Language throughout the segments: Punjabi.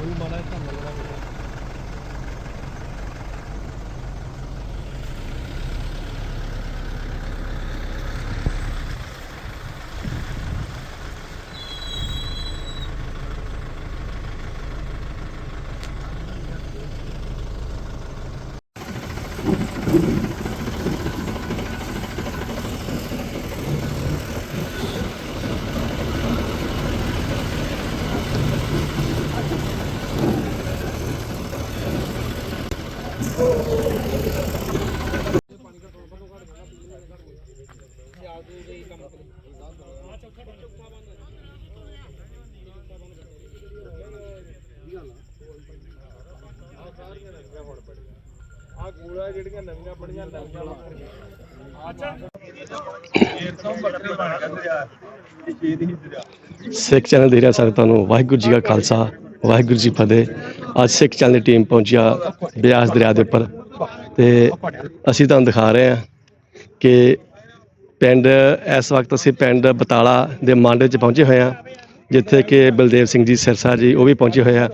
Müllmann einfach. ਸਿੱਖ ਚੈਨਲ ਦੇ ਰਿਹਾ ਸੰਗਤਾਂ ਨੂੰ ਵਾਹਿਗੁਰੂ ਜੀ ਕਾ ਖਾਲਸਾ, ਵਾਹਿਗੁਰੂ ਜੀ ਫਤਿਹ। ਅੱਜ ਸਿੱਖ ਚੈਨਲ ਦੀ ਟੀਮ ਪਹੁੰਚਿਆ ਬਿਆਸ ਦਰਿਆ ਦੇ ਉੱਪਰ। ਤੇ ਅਸੀਂ ਤੁਹਾਨੂੰ ਦਿਖਾ ਰਹੇ ਹਾਂ ਕਿ ਪਿੰਡ, ਇਸ ਵਕਤ ਅਸੀਂ ਪਿੰਡ ਬਤਾਲਾ ਦੇ ਮਾਂਡੇ 'ਚ ਪਹੁੰਚੇ ਹੋਏ ਹਾਂ, ਜਿੱਥੇ ਕਿ ਬਲਦੇਵ ਸਿੰਘ ਜੀ ਸਿਰਸਾ ਜੀ ਉਹ ਵੀ ਪਹੁੰਚੇ ਹੋਏ ਆ।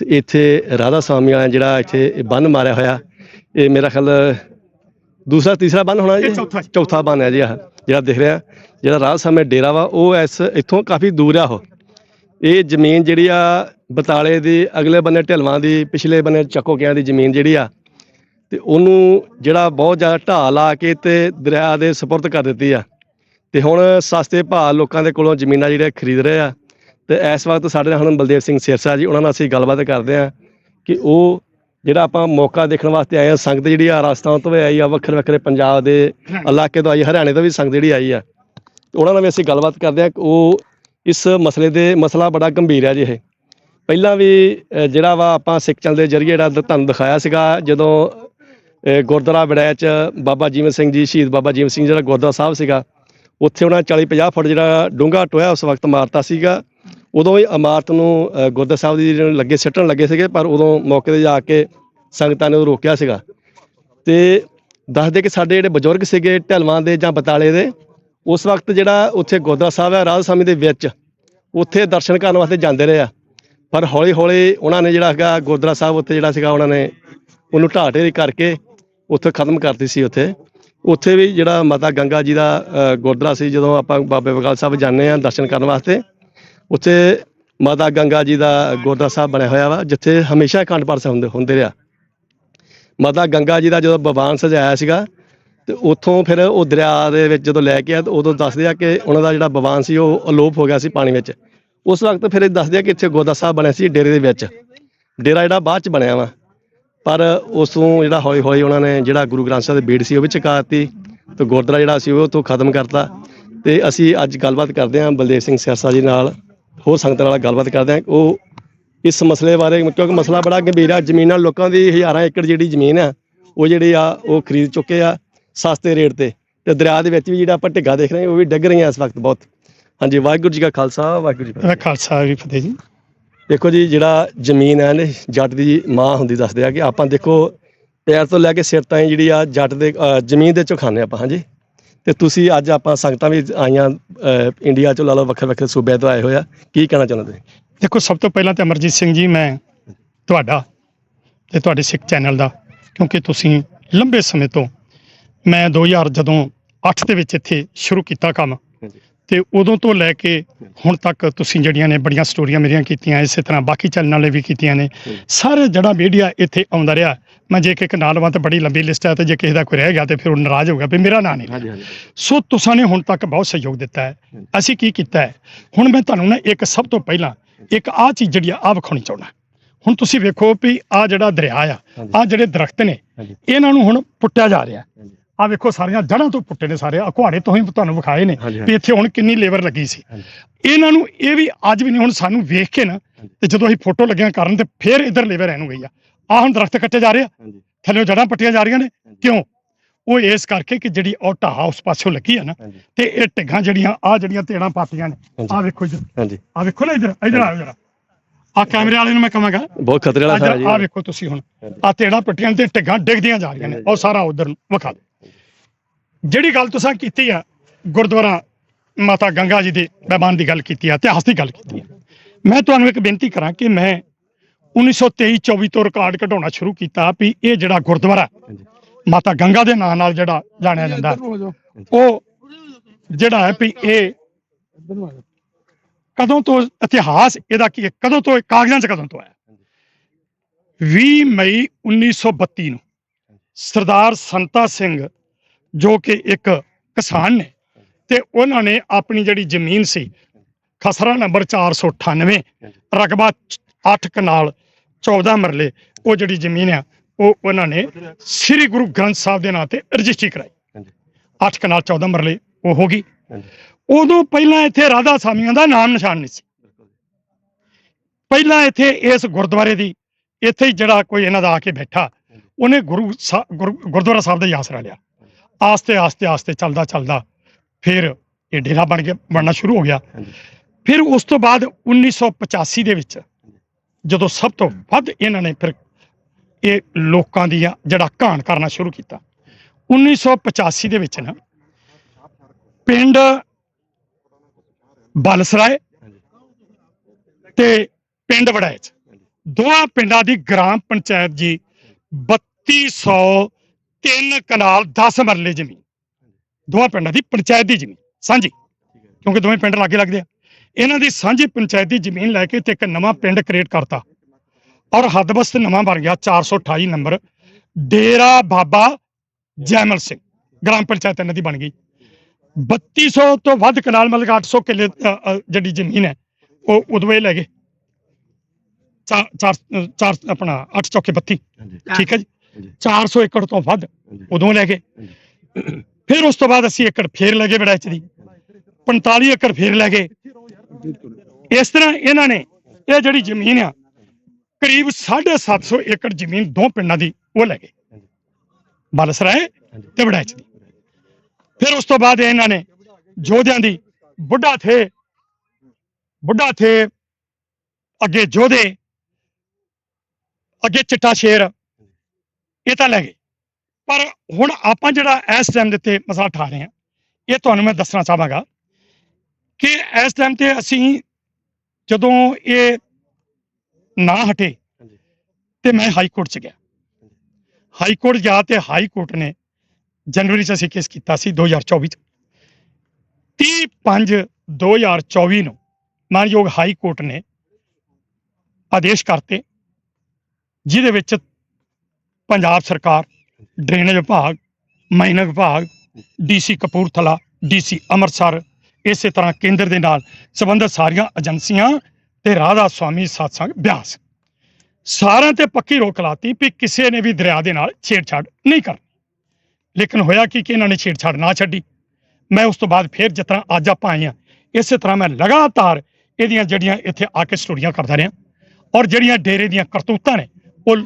ਤੇ ਇੱਥੇ ਰਾਧਾ ਸਵਾਮੀ ਵਾਲਾ ਜਿਹੜਾ ਇੱਥੇ ਬੰਨ ਮਾਰਿਆ ਹੋਇਆ, ਇਹ ਮੇਰਾ ਖਿਆਲ ਦੂਸਰਾ ਤੀਸਰਾ ਬੰਨ ਹੋਣਾ ਜੀ। ਚੌਥਾ ਬੰਨ ਹੈ ਜੀ ਆਹ ਜਿਹੜਾ ਦਿਖ ਰਿਹਾ ਜਿਹੜਾ ਰਾਧਾ ਸਵਾਮੀ ਡੇਰਾ ਵਾ ਉਹ ਇਸ ਇੱਥੋਂ ਕਾਫੀ ਦੂਰ ਆ ਉਹ। ਇਹ ਜ਼ਮੀਨ ਜਿਹੜੀ ਆ ਬਤਾਲੇ ਦੀ ਅਗਲੇ ਬੰਨੇ ਢਲਵਾਂ ਦੀ ਪਿਛਲੇ ਬੰਨੇ ਚੱਕੋਕਿਆਂ ਦੀ ਜ਼ਮੀਨ ਜਿਹੜੀ ਆ ਤੇ ਉਹਨੂੰ ਜਿਹੜਾ ਬਹੁਤ ਜ਼ਿਆਦਾ ਢਾਹ ਲਾ ਕੇ ਤੇ ਦਰਿਆ ਦੇ ਸਪੁਰਦ ਕਰ ਦਿੱਤੀ ਆ। ਤੇ ਹੁਣ ਸਸਤੇ ਭਾਅ ਲੋਕਾਂ ਦੇ ਕੋਲੋਂ ਜ਼ਮੀਨਾਂ ਜਿਹੜੀਆਂ ਖਰੀਦ ਰਹੇ ਆ। ਤੇ ਇਸ ਵਕਤ ਸਾਡੇ ਨਾਲ ਹੁਣ ਬਲਦੇਵ ਸਿੰਘ ਸਿਰਸਾ ਜੀ ਉਹਨਾਂ ਨਾਲ ਅਸੀਂ ਗੱਲਬਾਤ ਕਰਦੇ ਆ ਕਿ ਉਹ ਜਿਹੜਾ ਆਪਾਂ ਮੌਕਾ ਦੇਖਣ ਵਾਸਤੇ ਆਏ ਆ ਸੰਗਤ ਜਿਹੜੀ ਆ ਰਾਜਸਥਾਨ ਤੋਂ ਵੀ ਆਈ ਆ, ਵੱਖਰੇ ਵੱਖਰੇ ਪੰਜਾਬ ਦੇ ਇਲਾਕੇ ਤੋਂ ਆਈ ਹਰਿਆਣੇ ਤੋਂ ਵੀ ਸੰਗਤ ਜਿਹੜੀ ਆਈ ਆ। ਉਹਨਾਂ ਨਾਲ ਵੀ ਅਸੀਂ ਗੱਲਬਾਤ ਕਰਦੇ ਆ ਕਿ ਉਹ ਇਸ ਮਸਲੇ ਦੇ ਮਸਲਾ ਬੜਾ ਗੰਭੀਰ ਆ ਜੀ ਇਹ। ਪਹਿਲਾਂ ਵੀ ਜਿਹੜਾ ਵਾ ਆਪਾਂ ਸਿੱਖ ਚੰਦ ਦੇ ਜਰੀਏ ਜਿਹੜਾ ਦ- ਤੁਹਾਨੂੰ ਦਿਖਾਇਆ ਸੀਗਾ, ਜਦੋਂ ਗੁਰਦੁਆਰਾ ਵਿੜਾਇਆ ਚ ਬਾਬਾ ਜੀਵਨ ਸਿੰਘ ਜੀ, ਸ਼ਹੀਦ ਬਾਬਾ ਜੀਵਨ ਸਿੰਘ ਜਿਹੜਾ ਗੁਰਦੁਆਰਾ ਸਾਹਿਬ ਸੀਗਾ, ਉੱਥੇ ਉਹਨਾਂ 40 50 ਫੁੱਟ ਜਿਹੜਾ ਡੂੰਘਾ ਟੋਇਆ ਉਸ ਵਕਤ ਮਾਰਤਾ ਸੀਗਾ। ਉਦੋਂ ਹੀ ਇਮਾਰਤ ਨੂੰ ਗੁਰਦੁਆਰਾ ਸਾਹਿਬ ਦੀ ਲੱਗੇ, ਸਿੱਟਣ ਲੱਗੇ ਸੀਗੇ, ਪਰ ਉਦੋਂ ਮੌਕੇ ਤੇ ਜਾ ਕੇ ਸੰਗਤਾਂ ਨੇ ਉਹ ਰੋਕਿਆ ਸੀਗਾ। ਤੇ ਦੱਸਦੇ ਕਿ ਸਾਡੇ ਜਿਹੜੇ ਬਜ਼ੁਰਗ ਸੀਗੇ ਢਲਵਾਂ ਦੇ ਜਾਂ ਬਤਾਲੇ ਦੇ, ਉਸ ਵਕਤ ਜਿਹੜਾ ਉੱਥੇ ਗੁਰਦੁਆਰਾ ਸਾਹਿਬ ਹੈ ਰਾਜ ਸਮੇਂ ਦੇ ਵਿੱਚ, ਉੱਥੇ ਦਰਸ਼ਨ ਕਰਨ ਵਾਸਤੇ ਜਾਂਦੇ ਰਹੇ ਆ। ਪਰ ਹੌਲੀ ਹੌਲੀ ਉਹਨਾਂ ਨੇ ਜਿਹੜਾ ਹੈਗਾ ਗੁਰਦੁਆਰਾ ਸਾਹਿਬ ਉੱਥੇ ਜਿਹੜਾ ਸੀਗਾ, ਉਹਨਾਂ ਨੇ ਉਹਨੂੰ ਢਾਟੇ ਢੇਰੀ ਕਰਕੇ ਉੱਥੇ ਖਤਮ ਕਰਤੀ ਸੀ ਉੱਥੇ। ਉੱਥੇ ਵੀ ਜਿਹੜਾ ਮਾਤਾ ਗੰਗਾ ਜੀ ਦਾ ਗੁਰਦੁਆਰਾ ਸੀ, ਜਦੋਂ ਆਪਾਂ ਬਾਬੇ ਬਗਾਲ ਸਾਹਿਬ ਜਾਂਦੇ ਆ ਦਰਸ਼ਨ ਕਰਨ ਵਾਸਤੇ, ਉੱਥੇ ਮਾਤਾ ਗੰਗਾ ਜੀ ਦਾ ਗੁਰਦੁਆਰਾ ਸਾਹਿਬ ਬਣਿਆ ਹੋਇਆ ਵਾ, ਜਿੱਥੇ ਹਮੇਸ਼ਾ ਅਖੰਡ ਪਾਠ ਹੁੰਦੇ ਹੁੰਦੇ ਰਿਹਾ। ਮਾਤਾ ਗੰਗਾ ਜੀ ਦਾ ਜਦੋਂ ਬਵਾਨ ਸਜਾਇਆ ਸੀਗਾ, ਤੇ ਉੱਥੋਂ ਫਿਰ ਉਹ ਦਰਿਆ ਦੇ ਵਿੱਚ ਜਦੋਂ ਲੈ ਕੇ ਆ ਤਾਂ ਉਦੋਂ ਦੱਸਦੇ ਆ ਕਿ ਉਹਨਾਂ ਦਾ ਜਿਹੜਾ ਬਵਾਨ ਸੀ, ਉਹ ਅਲੋਪ ਹੋ ਗਿਆ ਸੀ ਪਾਣੀ ਵਿੱਚ। ਉਸ ਵਕਤ ਫਿਰ ਇਹ ਦੱਸਦੇ ਆ ਕਿ ਇੱਥੇ ਗੋਦਾ ਸਾਹਿਬ ਬਣਿਆ ਸੀ, ਡੇਰੇ ਦੇ ਵਿੱਚ। ਡੇਰਾ ਜਿਹੜਾ ਬਾਅਦ ਚ ਬਣਿਆ ਵਾ। ਪਰ ਉਸ ਤੋਂ ਜਿਹੜਾ ਹੌਲੀ ਹੌਲੀ ਉਹਨਾਂ ਨੇ ਜਿਹੜਾ ਗੁਰੂ ਗ੍ਰੰਥ ਸਾਹਿਬ ਦੀ ਬੀੜ ਸੀ, ਉਹ ਵੀ ਚਕਾਤੀ ਤੇ ਗੁਰਦੁਆਰਾ ਜਿਹੜਾ ਸੀ, ਉਹ ਤੋਂ ਖਤਮ ਕਰਤਾ। ਤੇ ਅਸੀਂ ਅੱਜ ਗੱਲਬਾਤ ਕਰਦੇ ਹਾਂ ਬਲਦੇਵ ਸਿੰਘ ਸਿਰਸਾ ਜੀ ਨਾਲ, ਹੋਰ ਸੰਗਤਾਂ ਨਾਲ ਗੱਲਬਾਤ ਕਰਦੇ ਹਾਂ। ਉਹ ਇਸ ਮਸਲੇ ਬਾਰੇ ਕਿਉਂਕਿ ਮਸਲਾ ਬੜਾ ਗੰਭੀਰ ਆ। ਜ਼ਮੀਨਾਂ ਲੋਕਾਂ ਦੀ ਹਜ਼ਾਰਾਂ ਏਕੜ ਜਿਹੜੀ ਜ਼ਮੀਨ ਆ ਉਹ ਜਿਹੜੀ ਆ ਉਹ ਖਰੀਦ ਚੁੱਕੇ ਆ ਸਸਤੇ ਰੇਟ ਤੇ। ਤੇ ਦਰਿਆ ਦੇ ਵਿੱਚ ਵੀ ਜਿਹੜਾ ਆਪਾਂ ਢਿੱਗਾ ਦੇਖ ਰਹੇ ਹਾਂ ਉਹ ਵੀ ਡਿੱਗ ਰਹੀਆਂ ਇਸ ਵਕਤ ਬਹੁਤ। ਹਾਂਜੀ ਵਾਹਿਗੁਰੂ ਜੀ ਕਾ ਖਾਲਸਾ ਵਾਹਿਗੁਰੂ ਜੀ ਕੀ ਖਾਲਸਾ ਵੀ ਫਤਿਹ ਜੀ। ਦੇਖੋ ਜੀ ਜਿਹੜਾ ਜ਼ਮੀਨ ਹੈ ਨੇ ਜੱਟ ਦੀ ਮਾਂ ਹੁੰਦੀ ਦੱਸਦੇ ਆ ਕਿ ਆਪਾਂ ਦੇਖੋ ਪੈਰ ਤੋਂ ਲੈ ਕੇ ਸਿਰ ਤਾਈਂ ਜਿਹੜੀ ਆ ਜੱਟ ਦੇ ਜ਼ਮੀਨ ਦੇ ਚੋਂ ਖਾਂਦੇ ਆਪਾਂ ਹਾਂਜੀ। ਤੇ ਤੁਸੀਂ ਅੱਜ ਆਪਾਂ ਸੰਗਤਾਂ ਵੀ ਆਈਆਂ ਇੰਡੀਆ ਚੋਂ ਲਾ ਲਓ ਵੱਖਰੇ ਵੱਖਰੇ ਸੂਬਿਆਂ ਤੋਂ ਆਏ ਹੋਏ ਆ। ਕੀ ਕਹਿਣਾ ਚਾਹੁੰਦੇ ਤੁਸੀਂ? ਦੇਖੋ ਸਭ ਤੋਂ ਪਹਿਲਾਂ ਤਾਂ ਅਮਰਜੀਤ ਸਿੰਘ ਜੀ ਮੈਂ ਤੁਹਾਡਾ ਤੇ ਤੁਹਾਡੇ ਸਿੱਖ ਚੈਨਲ ਦਾ ਕਿਉਂਕਿ ਤੁਸੀਂ ਲੰਬੇ ਸਮੇਂ ਤੋਂ ਮੈਂ 2000 ਜਦੋਂ 8 ਦੇ ਵਿੱਚ ਇੱਥੇ ਸ਼ੁਰੂ ਕੀਤਾ ਕੰਮ। ਤੇ ਉਦੋਂ ਤੋਂ ਲੈ ਕੇ ਹੁਣ ਤੱਕ ਤੁਸੀਂ ਜਿਹੜੀਆਂ ਨੇ ਬੜੀਆਂ ਸਟੋਰੀਆਂ ਮੇਰੀਆਂ ਕੀਤੀਆਂ ਇਸੇ ਤਰ੍ਹਾਂ ਬਾਕੀ ਚੈਨਲ ਵਾਲੇ ਵੀ ਕੀਤੀਆਂ ਨੇ ਸਾਰੇ ਜਿਹੜਾ ਮੀਡੀਆ ਇੱਥੇ ਆਉਂਦਾ ਰਿਹਾ ਮੈਂ ਜੇ ਕਿ ਇੱਕ ਨਾਲਵਾ ਤਾਂ ਬੜੀ ਲੰਬੀ ਲਿਸਟ ਹੈ ਤੇ ਜੇ ਕਿਸੇ ਦਾ ਕੋਈ ਰਹਿ ਗਿਆ ਤੇ ਫਿਰ ਉਹ ਨਾਰਾਜ਼ ਹੋ ਗਿਆ ਵੀ ਮੇਰਾ ਨਾਂ ਨਹੀਂ ਸੋ ਤੁਸਾਂ ਨੇ ਹੁਣ ਤੱਕ ਬਹੁਤ ਸਹਿਯੋਗ ਦਿੱਤਾ ਹੈ। ਅਸੀਂ ਕੀ ਕੀਤਾ ਹੈ? ਹੁਣ ਮੈਂ ਤੁਹਾਨੂੰ ਨਾ ਇੱਕ ਸਭ ਤੋਂ ਪਹਿਲਾਂ ਇੱਕ ਆਹ ਚੀਜ਼ ਜਿਹੜੀ ਆ ਆ ਵਿਖਾਉਣੀ ਚਾਹੁੰਦਾ। ਹੁਣ ਤੁਸੀਂ ਵੇਖੋ ਵੀ ਆ ਜਿਹੜਾ ਦਰਿਆ ਆ। ਆ ਜਿਹੜੇ ਦਰਖਤ ਨੇ। ਇਹਨਾਂ ਨੂੰ ਹੁਣ ਪੁੱਟਿਆ ਜਾ ਰਿਹਾ। ਆ ਵੇਖੋ ਸਾਰੀਆਂ ਜੜ੍ਹਾਂ ਤੋਂ ਪੁੱਟੇ ਨੇ ਸਾਰੇ ਆ ਕੁਹਾੜੇ ਤੋਂ ਹੀ ਤੁਹਾਨੂੰ ਵਿਖਾਏ ਨੇ ਵੀ ਇੱਥੇ ਹੁਣ ਕਿੰਨੀ ਲੇਬਰ ਲੱਗੀ ਸੀ। ਇਹਨਾਂ ਨੂੰ ਇਹ ਵੀ ਅੱਜ ਵੀ ਨਹੀਂ ਹੁਣ ਸਾਨੂੰ ਵੇਖ ਕੇ ਨਾ ਤੇ ਜਦੋਂ ਅਸੀਂ ਫੋਟੋ ਲੱਗਿਆ ਕਰਨ ਤੇ ਫੇਰ ਇਧਰ ਲੇਬਰ ਇਹਨੂੰ ਗਈ ਆ। ਆ ਹੁਣ ਦਰਖਤ ਕੱਟੇ ਜਾ ਰਹੇ ਆ। ਥੱਲੇ ਜੜ੍ਹਾਂ ਪੱਟੀਆਂ ਜਾ ਰਹੀਆਂ ਨੇ। ਕਿਉਂ? ਉਹ ਇਸ ਕਰਕੇ ਕਿ ਜਿਹੜੀ ਉਹ ਢਾਹ ਉਸ ਪਾਸਿਓਂ ਲੱਗੀ ਆ ਨਾ ਹਾਂਜੀ। ਤੇ ਇਹ ਢਿੱਗਾਂ ਜਿਹੜੀਆਂ ਆ ਜਿਹੜੀਆਂ ਤੇੜਾਂ ਪਾਤੀਆਂ ਨੇ ਹਾਂਜੀ। ਆ ਵੇਖੋ ਇੱਧਰ। ਹਾਂਜੀ। ਆ ਵੇਖੋ ਨਾ ਇੱਧਰ ਇੱਧਰ ਆਓ ਜਰਾ। ਆ ਕੈਮਰੇ ਵਾਲੇ ਨੂੰ ਮੈਂ ਕਹਾਂਗਾ। ਬਹੁਤ ਖਤਰੇ ਵਾਲਾ ਸਾਰਾ ਜੀ। ਆ ਵੇਖੋ ਤੁਸੀਂ ਹੁਣ। ਹਾਂਜੀ। ਆ ਤੇੜਾਂ ਪੱਟੀਆਂ ਤੇ ਢਿੱਗਾਂ ਡਿੱਗਦੀਆਂ ਜਾ ਰਹੀਆਂ ਨੇ। ਉਹ ਸਾਰਾ ਉਧਰ ਨੂੰ ਵਿਖਾ ਦਿਓ। ਜਿਹੜੀ ਗੱਲ ਤੁਸੀਂ ਕੀਤੀ ਆ ਗੁਰਦੁਆਰਾ ਮਾਤਾ ਗੰਗਾ ਜੀ ਦੇ ਮਹਿਮਾਨ ਦੀ ਗੱਲ ਕੀਤੀ ਆ ਇਤਿਹਾਸ ਦੀ ਗੱਲ ਕੀਤੀ ਆ। ਮੈਂ ਤੁਹਾਨੂੰ ਇੱਕ ਬੇਨਤੀ ਕਰਾਂ ਕਿ ਮੈਂ 1923 24 ਤੋਂ ਰਿਕਾਰਡ ਕਢਾਉਣਾ ਸ਼ੁਰੂ ਕੀਤਾ ਵੀ ਇਹ ਜਿਹੜਾ ਗੁਰਦੁਆਰਾ ਹਾਂਜੀ। ਮਾਤਾ ਗੰਗਾ ਦੇ ਨਾਂ ਨਾਲ ਜਿਹੜਾ ਜਾਣਿਆ ਜਾਂਦਾ। ਉਹ ਜਿਹੜਾ ਹੈ ਵੀ ਇਹ ਕਦੋਂ ਤੋਂ ਇਤਿਹਾਸ ਇਹਦਾ ਕੀ ਹੈ? ਕਦੋਂ ਤੋਂ ਕਾਗਜ਼ਾਂ 'ਚ ਕਦੋਂ ਤੋਂ ਆਇਆ? 20 ਮਈ 1932 ਨੂੰ ਸਰਦਾਰ ਸੰਤਾ ਸਿੰਘ ਜੋ ਕਿ ਇੱਕ ਕਿਸਾਨ ਨੇ ਤੇ ਉਹਨਾਂ ਨੇ ਆਪਣੀ ਜਿਹੜੀ ਜ਼ਮੀਨ ਸੀ ਖਸਰਾ ਨੰਬਰ 498 ਰਕਬਾ 8 ਕਨਾਲ 14 ਮਰਲੇ ਉਹ ਜਿਹੜੀ ਜ਼ਮੀਨ ਆ ਉਹ ਉਹਨਾਂ ਨੇ ਸ੍ਰੀ ਗੁਰੂ ਗ੍ਰੰਥ ਸਾਹਿਬ ਦੇ ਨਾਂ ਤੇ ਰਜਿਸਟਰੀ ਕਰਾਈ। ਹਾਂਜੀ। 8 ਕਨਾਲ 14 ਮਰਲੇ ਉਹ ਹੋ ਗਈ। ਉਦੋਂ ਪਹਿਲਾਂ ਇੱਥੇ ਰਾਧਾ ਸਾਮੀਆਂ ਦਾ ਨਾਮ ਨਿਸ਼ਾਨ ਨਹੀਂ ਸੀ। ਪਹਿਲਾਂ ਇੱਥੇ ਇਸ ਗੁਰਦੁਆਰੇ ਦੀ ਇੱਥੇ ਹੀ ਜਿਹੜਾ ਕੋਈ ਇਹਨਾਂ ਦਾ ਆ ਕੇ ਬੈਠਾ ਉਹਨੇ ਗੁਰੂ ਗੁਰਦੁਆਰਾ ਸਾਹਿਬ ਦਾ ਆਸਰਾ ਲਿਆ। ਆਸਤੇ ਆਸਤੇ ਆਸਤੇ ਚੱਲਦਾ ਚੱਲਦਾ ਫਿਰ ਇਹ ਡੇਰਾ ਬਣ ਕੇ ਬਣਨਾ ਸ਼ੁਰੂ ਹੋ ਗਿਆ। ਫਿਰ ਉਸ ਤੋਂ ਬਾਅਦ 1985 ਦੇ ਵਿੱਚ ਜਦੋਂ ਸਭ ਤੋਂ ਵੱਧ ਇਹਨਾਂ ਨੇ ਫਿਰ ਇਹ ਲੋਕਾਂ ਦੀਆਂ ਜਿਹੜਾ ਘਾਣ ਕਰਨਾ ਸ਼ੁਰੂ ਕੀਤਾ। 1985 ਦੇ ਵਿੱਚ ਨਾ ਪਿੰਡ ਬਲਸਰਾਏ ਤੇ ਪਿੰਡ ਵੜੈਚ ਦੋਹਾਂ ਪਿੰਡਾਂ ਦੀ ਗ੍ਰਾਮ ਪੰਚਾਇਤ ਜੀ 3203 ਕਨਾਲ 10 ਮਰਲੇ ਜ਼ਮੀਨ। ਦੋਹਾਂ ਪਿੰਡਾਂ ਦੀ ਪੰਚਾਇਤ ਦੀ ਜ਼ਮੀਨ। ਸਾਂਝੀ। ਕਿਉਂਕਿ ਦੋਵੇਂ ਪਿੰਡ ਲਾਗੇ ਲੱਗਦੇ ਆ। ਇਹਨਾਂ ਦੀ ਸਾਂਝੀ ਪੰਚਾਇਤ ਦੀ ਜ਼ਮੀਨ ਲੈ ਕੇ ਤੇ ਇੱਕ ਨਵਾਂ ਪਿੰਡ ਕ੍ਰੀਏਟ ਕਰਤਾ। ਔਰ ਹੱਦਬਸਤ ਨਵਾਂ ਬਣ ਗਿਆ 428 ਨੰਬਰ। ਡੇਰਾ ਬਾਬਾ ਜੈਮਲ ਸਿੰਘ ਗ੍ਰਾਮ ਪੰਚਾਇਤ ਇਹਨਾਂ ਦੀ ਬਣ ਗਈ। 3200 ਤੋਂ ਵੱਧ ਕਨਾਲ ਮਤਲਬ ਕਿ 800 ਕਿੱਲੇ ਜਿਹੜੀ ਜ਼ਮੀਨ ਹੈ ਉਹ ਉਦੋਂ ਇਹ ਲੈ ਗਏ। ਚਾਰ ਚਾਰ ਅ, ਚਾਰ ਆਪਣਾ 8 ਚੌਕੇ 32 ਹਾਂਜੀ। ਠੀਕ ਹੈ ਜੀ? ਹਾਂਜੀ। 400 ਏਕੜ ਤੋਂ ਵੱਧ ਉਦੋਂ ਲੈ ਗਏ। ਫਿਰ ਉਸ ਤੋਂ ਬਾਅਦ ਅਸੀਂ ਏਕੜ ਫੇਰ ਲੈ ਗਏ ਬੜਾਚ ਦੀ। 45 ਏਕੜ ਫੇਰ ਲੈ ਗਏ। ਇਸ ਤਰ੍ਹਾਂ ਇਹਨਾਂ ਨੇ ਇਹ ਜਿਹੜੀ ਜ਼ਮੀਨ ਆ ਕਰੀਬ 750 ਏਕੜ ਜ਼ਮੀਨ ਦੋ ਪਿੰਡਾਂ ਦੀ ਉਹ ਲੈ ਗਏ। ਬਲਸਰਾਏ ਤੇ ਬੜਾਚ ਦੀ। ਫਿਰ ਉਸ ਤੋਂ ਬਾਅਦ ਇਹਨਾਂ ਨੇ ਜੋਧਿਆਂ ਦੀ ਬੁੱਢਾ ਥੇ ਬੁੱਢਾ ਥੇ ਅੱਗੇ ਜੋਧੇ ਅੱਗੇ ਚਿੱਟਾ ਸ਼ੇਰ ਇਹ ਤਾਂ ਲੈ ਗਏ। ਪਰ ਹੁਣ ਆਪਾਂ ਜਿਹੜਾ ਇਸ ਟਾਈਮ ਦੇ ਉੱਤੇ ਮਸਲਾ ਠਾ ਰਹੇ ਹਾਂ ਇਹ ਤੁਹਾਨੂੰ ਮੈਂ ਦੱਸਣਾ ਚਾਹਾਂਗਾ ਕਿ ਇਸ ਟਾਈਮ ਤੇ ਅਸੀਂ ਜਦੋਂ ਇਹ ਨਾ ਹਟੇ। ਤੇ ਮੈਂ ਹਾਈ ਕੋਰਟ ਚ ਗਿਆ। ਹਾਈ ਕੋਰਟ ਗਿਆ ਤੇ ਹਾਈ ਕੋਰਟ ਨੇ ਜਨਵਰੀ ਚ ਅਸੀਂ ਕੇਸ ਕੀਤਾ ਸੀ 2024 ਚ। 30 5 2024 ਨੂੰ ਮਾਨਯੋਗ ਹਾਈ ਕੋਰਟ ਨੇ ਆਦੇਸ਼ ਕਰਤੇ ਜਿਹਦੇ ਵਿੱਚ ਪੰਜਾਬ ਸਰਕਾਰ ਡਰੇਨੇਜ ਵਿਭਾਗ ਮਾਈਨਿੰਗ ਵਿਭਾਗ ਡੀਸੀ ਕਪੂਰਥਲਾ ਡੀਸੀ ਅੰਮ੍ਰਿਤਸਰ ਇਸੇ ਤਰ੍ਹਾਂ ਕੇਂਦਰ ਦੇ ਨਾਲ ਸੰਬੰਧਿਤ ਸਾਰੀਆਂ ਏਜੰਸੀਆਂ ਤੇ ਰਾਧਾ ਸਵਾਮੀ satsang ਬਿਆਸ। ਸਾਰਿਆਂ ਤੇ ਪੱਕੀ ਰੋਕ ਲਾਤੀ ਵੀ ਕਿਸੇ ਨੇ ਵੀ ਦਰਿਆ ਦੇ ਨਾਲ ਛੇੜਛਾੜ ਨਹੀਂ ਕਰਨੀ। ਲੇਕਿਨ ਹੋਇਆ ਕੀ ਕਿ ਇਹਨਾਂ ਨੇ ਛੇੜਛਾੜ ਨਾ ਛੱਡੀ। ਮੈਂ ਉਸ ਤੋਂ ਬਾਅਦ ਫਿਰ ਜਿਸ ਤਰ੍ਹਾਂ ਅੱਜ ਆਪਾਂ ਆਏ ਹਾਂ, ਇਸੇ ਤਰ੍ਹਾਂ ਮੈਂ ਲਗਾਤਾਰ ਇਹਦੀਆਂ ਜਿਹੜੀਆਂ ਇੱਥੇ ਆ ਕੇ ਸਟੋਰੀਆਂ ਕਰਦਾ ਰਿਹਾ ਔਰ ਜਿਹੜੀਆਂ ਡੇਰੇ ਦੀਆਂ ਕਰਤੂਤਾਂ ਨੇ, ਉਹ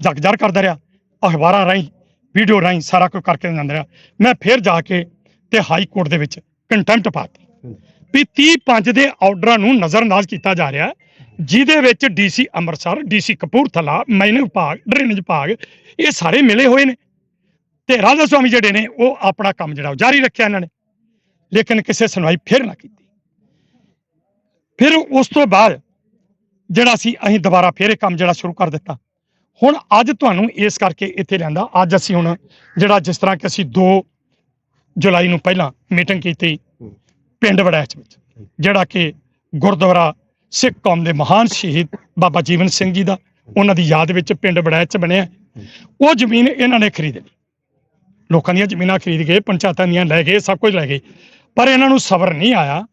ਜਗਜਰ ਕਰਦਾ ਰਿਹਾ, ਅਖਬਾਰਾਂ ਰਾਹੀਂ, ਵੀਡੀਓ ਰਾਹੀਂ ਸਾਰਾ ਕੁਝ ਕਰਕੇ ਜਾਂਦਾ ਰਿਹਾ। ਮੈਂ ਫਿਰ ਜਾ ਕੇ ਤੇ ਹਾਈ ਕੋਰਟ ਦੇ ਵਿੱਚ ਕੰਟੈਂਪਟ ਪਾਤੀ। ਵੀ 30 5 ਦੇ ਆਰਡਰਾਂ ਨੂੰ ਨਜ਼ਰਅੰਦਾਜ਼ ਕੀਤਾ ਜਾ ਰਿਹਾ ਜਿਹਦੇ ਵਿੱਚ DC Amritsar DC Kapurthala mining ਵਿਭਾਗ, ਡਰੇਨੇਜ ਵਿਭਾਗ, ਇਹ ਸਾਰੇ ਮਿਲੇ ਹੋਏ ਨੇ। ਤੇ ਰਾਧਾ ਸੁਆਮੀ ਜਿਹੜੇ ਨੇ, ਉਹ ਆਪਣਾ ਕੰਮ ਜਿਹੜਾ ਉਹ ਜਾਰੀ ਰੱਖਿਆ ਇਹਨਾਂ ਨੇ। ਲੇਕਿਨ ਕਿਸੇ ਸੁਣਵਾਈ ਫਿਰ ਨਾ ਕੀਤੀ। ਫਿਰ ਉਸ ਤੋਂ ਬਾਅਦ ਜਿਹੜਾ ਸੀ, ਅਸੀਂ ਦੁਬਾਰਾ ਫਿਰ ਇਹ ਕੰਮ ਜਿਹੜਾ ਸ਼ੁਰੂ ਕਰ ਦਿੱਤਾ। ਹੁਣ ਅੱਜ ਤੁਹਾਨੂੰ ਇਸ ਕਰਕੇ ਇੱਥੇ ਲਿਆਂਦਾ। ਅੱਜ ਅਸੀਂ ਹੁਣ ਜਿਹੜਾ ਜਿਸ ਤਰ੍ਹਾਂ ਕਿ ਅਸੀਂ 2 ਜੁਲਾਈ ਨੂੰ ਪਹਿਲਾਂ ਮੀਟਿੰਗ ਕੀਤੀ ਪਿੰਡ ਵੜੈਚ ਵਿੱਚ ਜਿਹੜਾ ਕਿ ਗੁਰਦੁਆਰਾ ਸਿੱਖ ਕੌਮ ਦੇ ਮਹਾਨ ਸ਼ਹੀਦ ਬਾਬਾ ਜੀਵਨ ਸਿੰਘ ਜੀ ਦਾ ਉਹਨਾਂ ਦੀ ਯਾਦ ਵਿੱਚ ਪਿੰਡ ਵੜੈਚ ਬਣਿਆ। ਉਹ ਜ਼ਮੀਨ ਇਹਨਾਂ ਨੇ ਖਰੀਦ ਲਈ। ਲੋਕਾਂ ਦੀਆਂ ਜ਼ਮੀਨਾਂ ਖਰੀਦ ਕੇ ਪੰਚਾਇਤਾਂ ਦੀਆਂ ਲੈ ਗਏ ਸਭ ਕੁਝ ਲੈ ਗਏ। ਪਰ ਇਹਨਾਂ ਨੂੰ ਸਬਰ ਨਹੀਂ ਆਇਆ।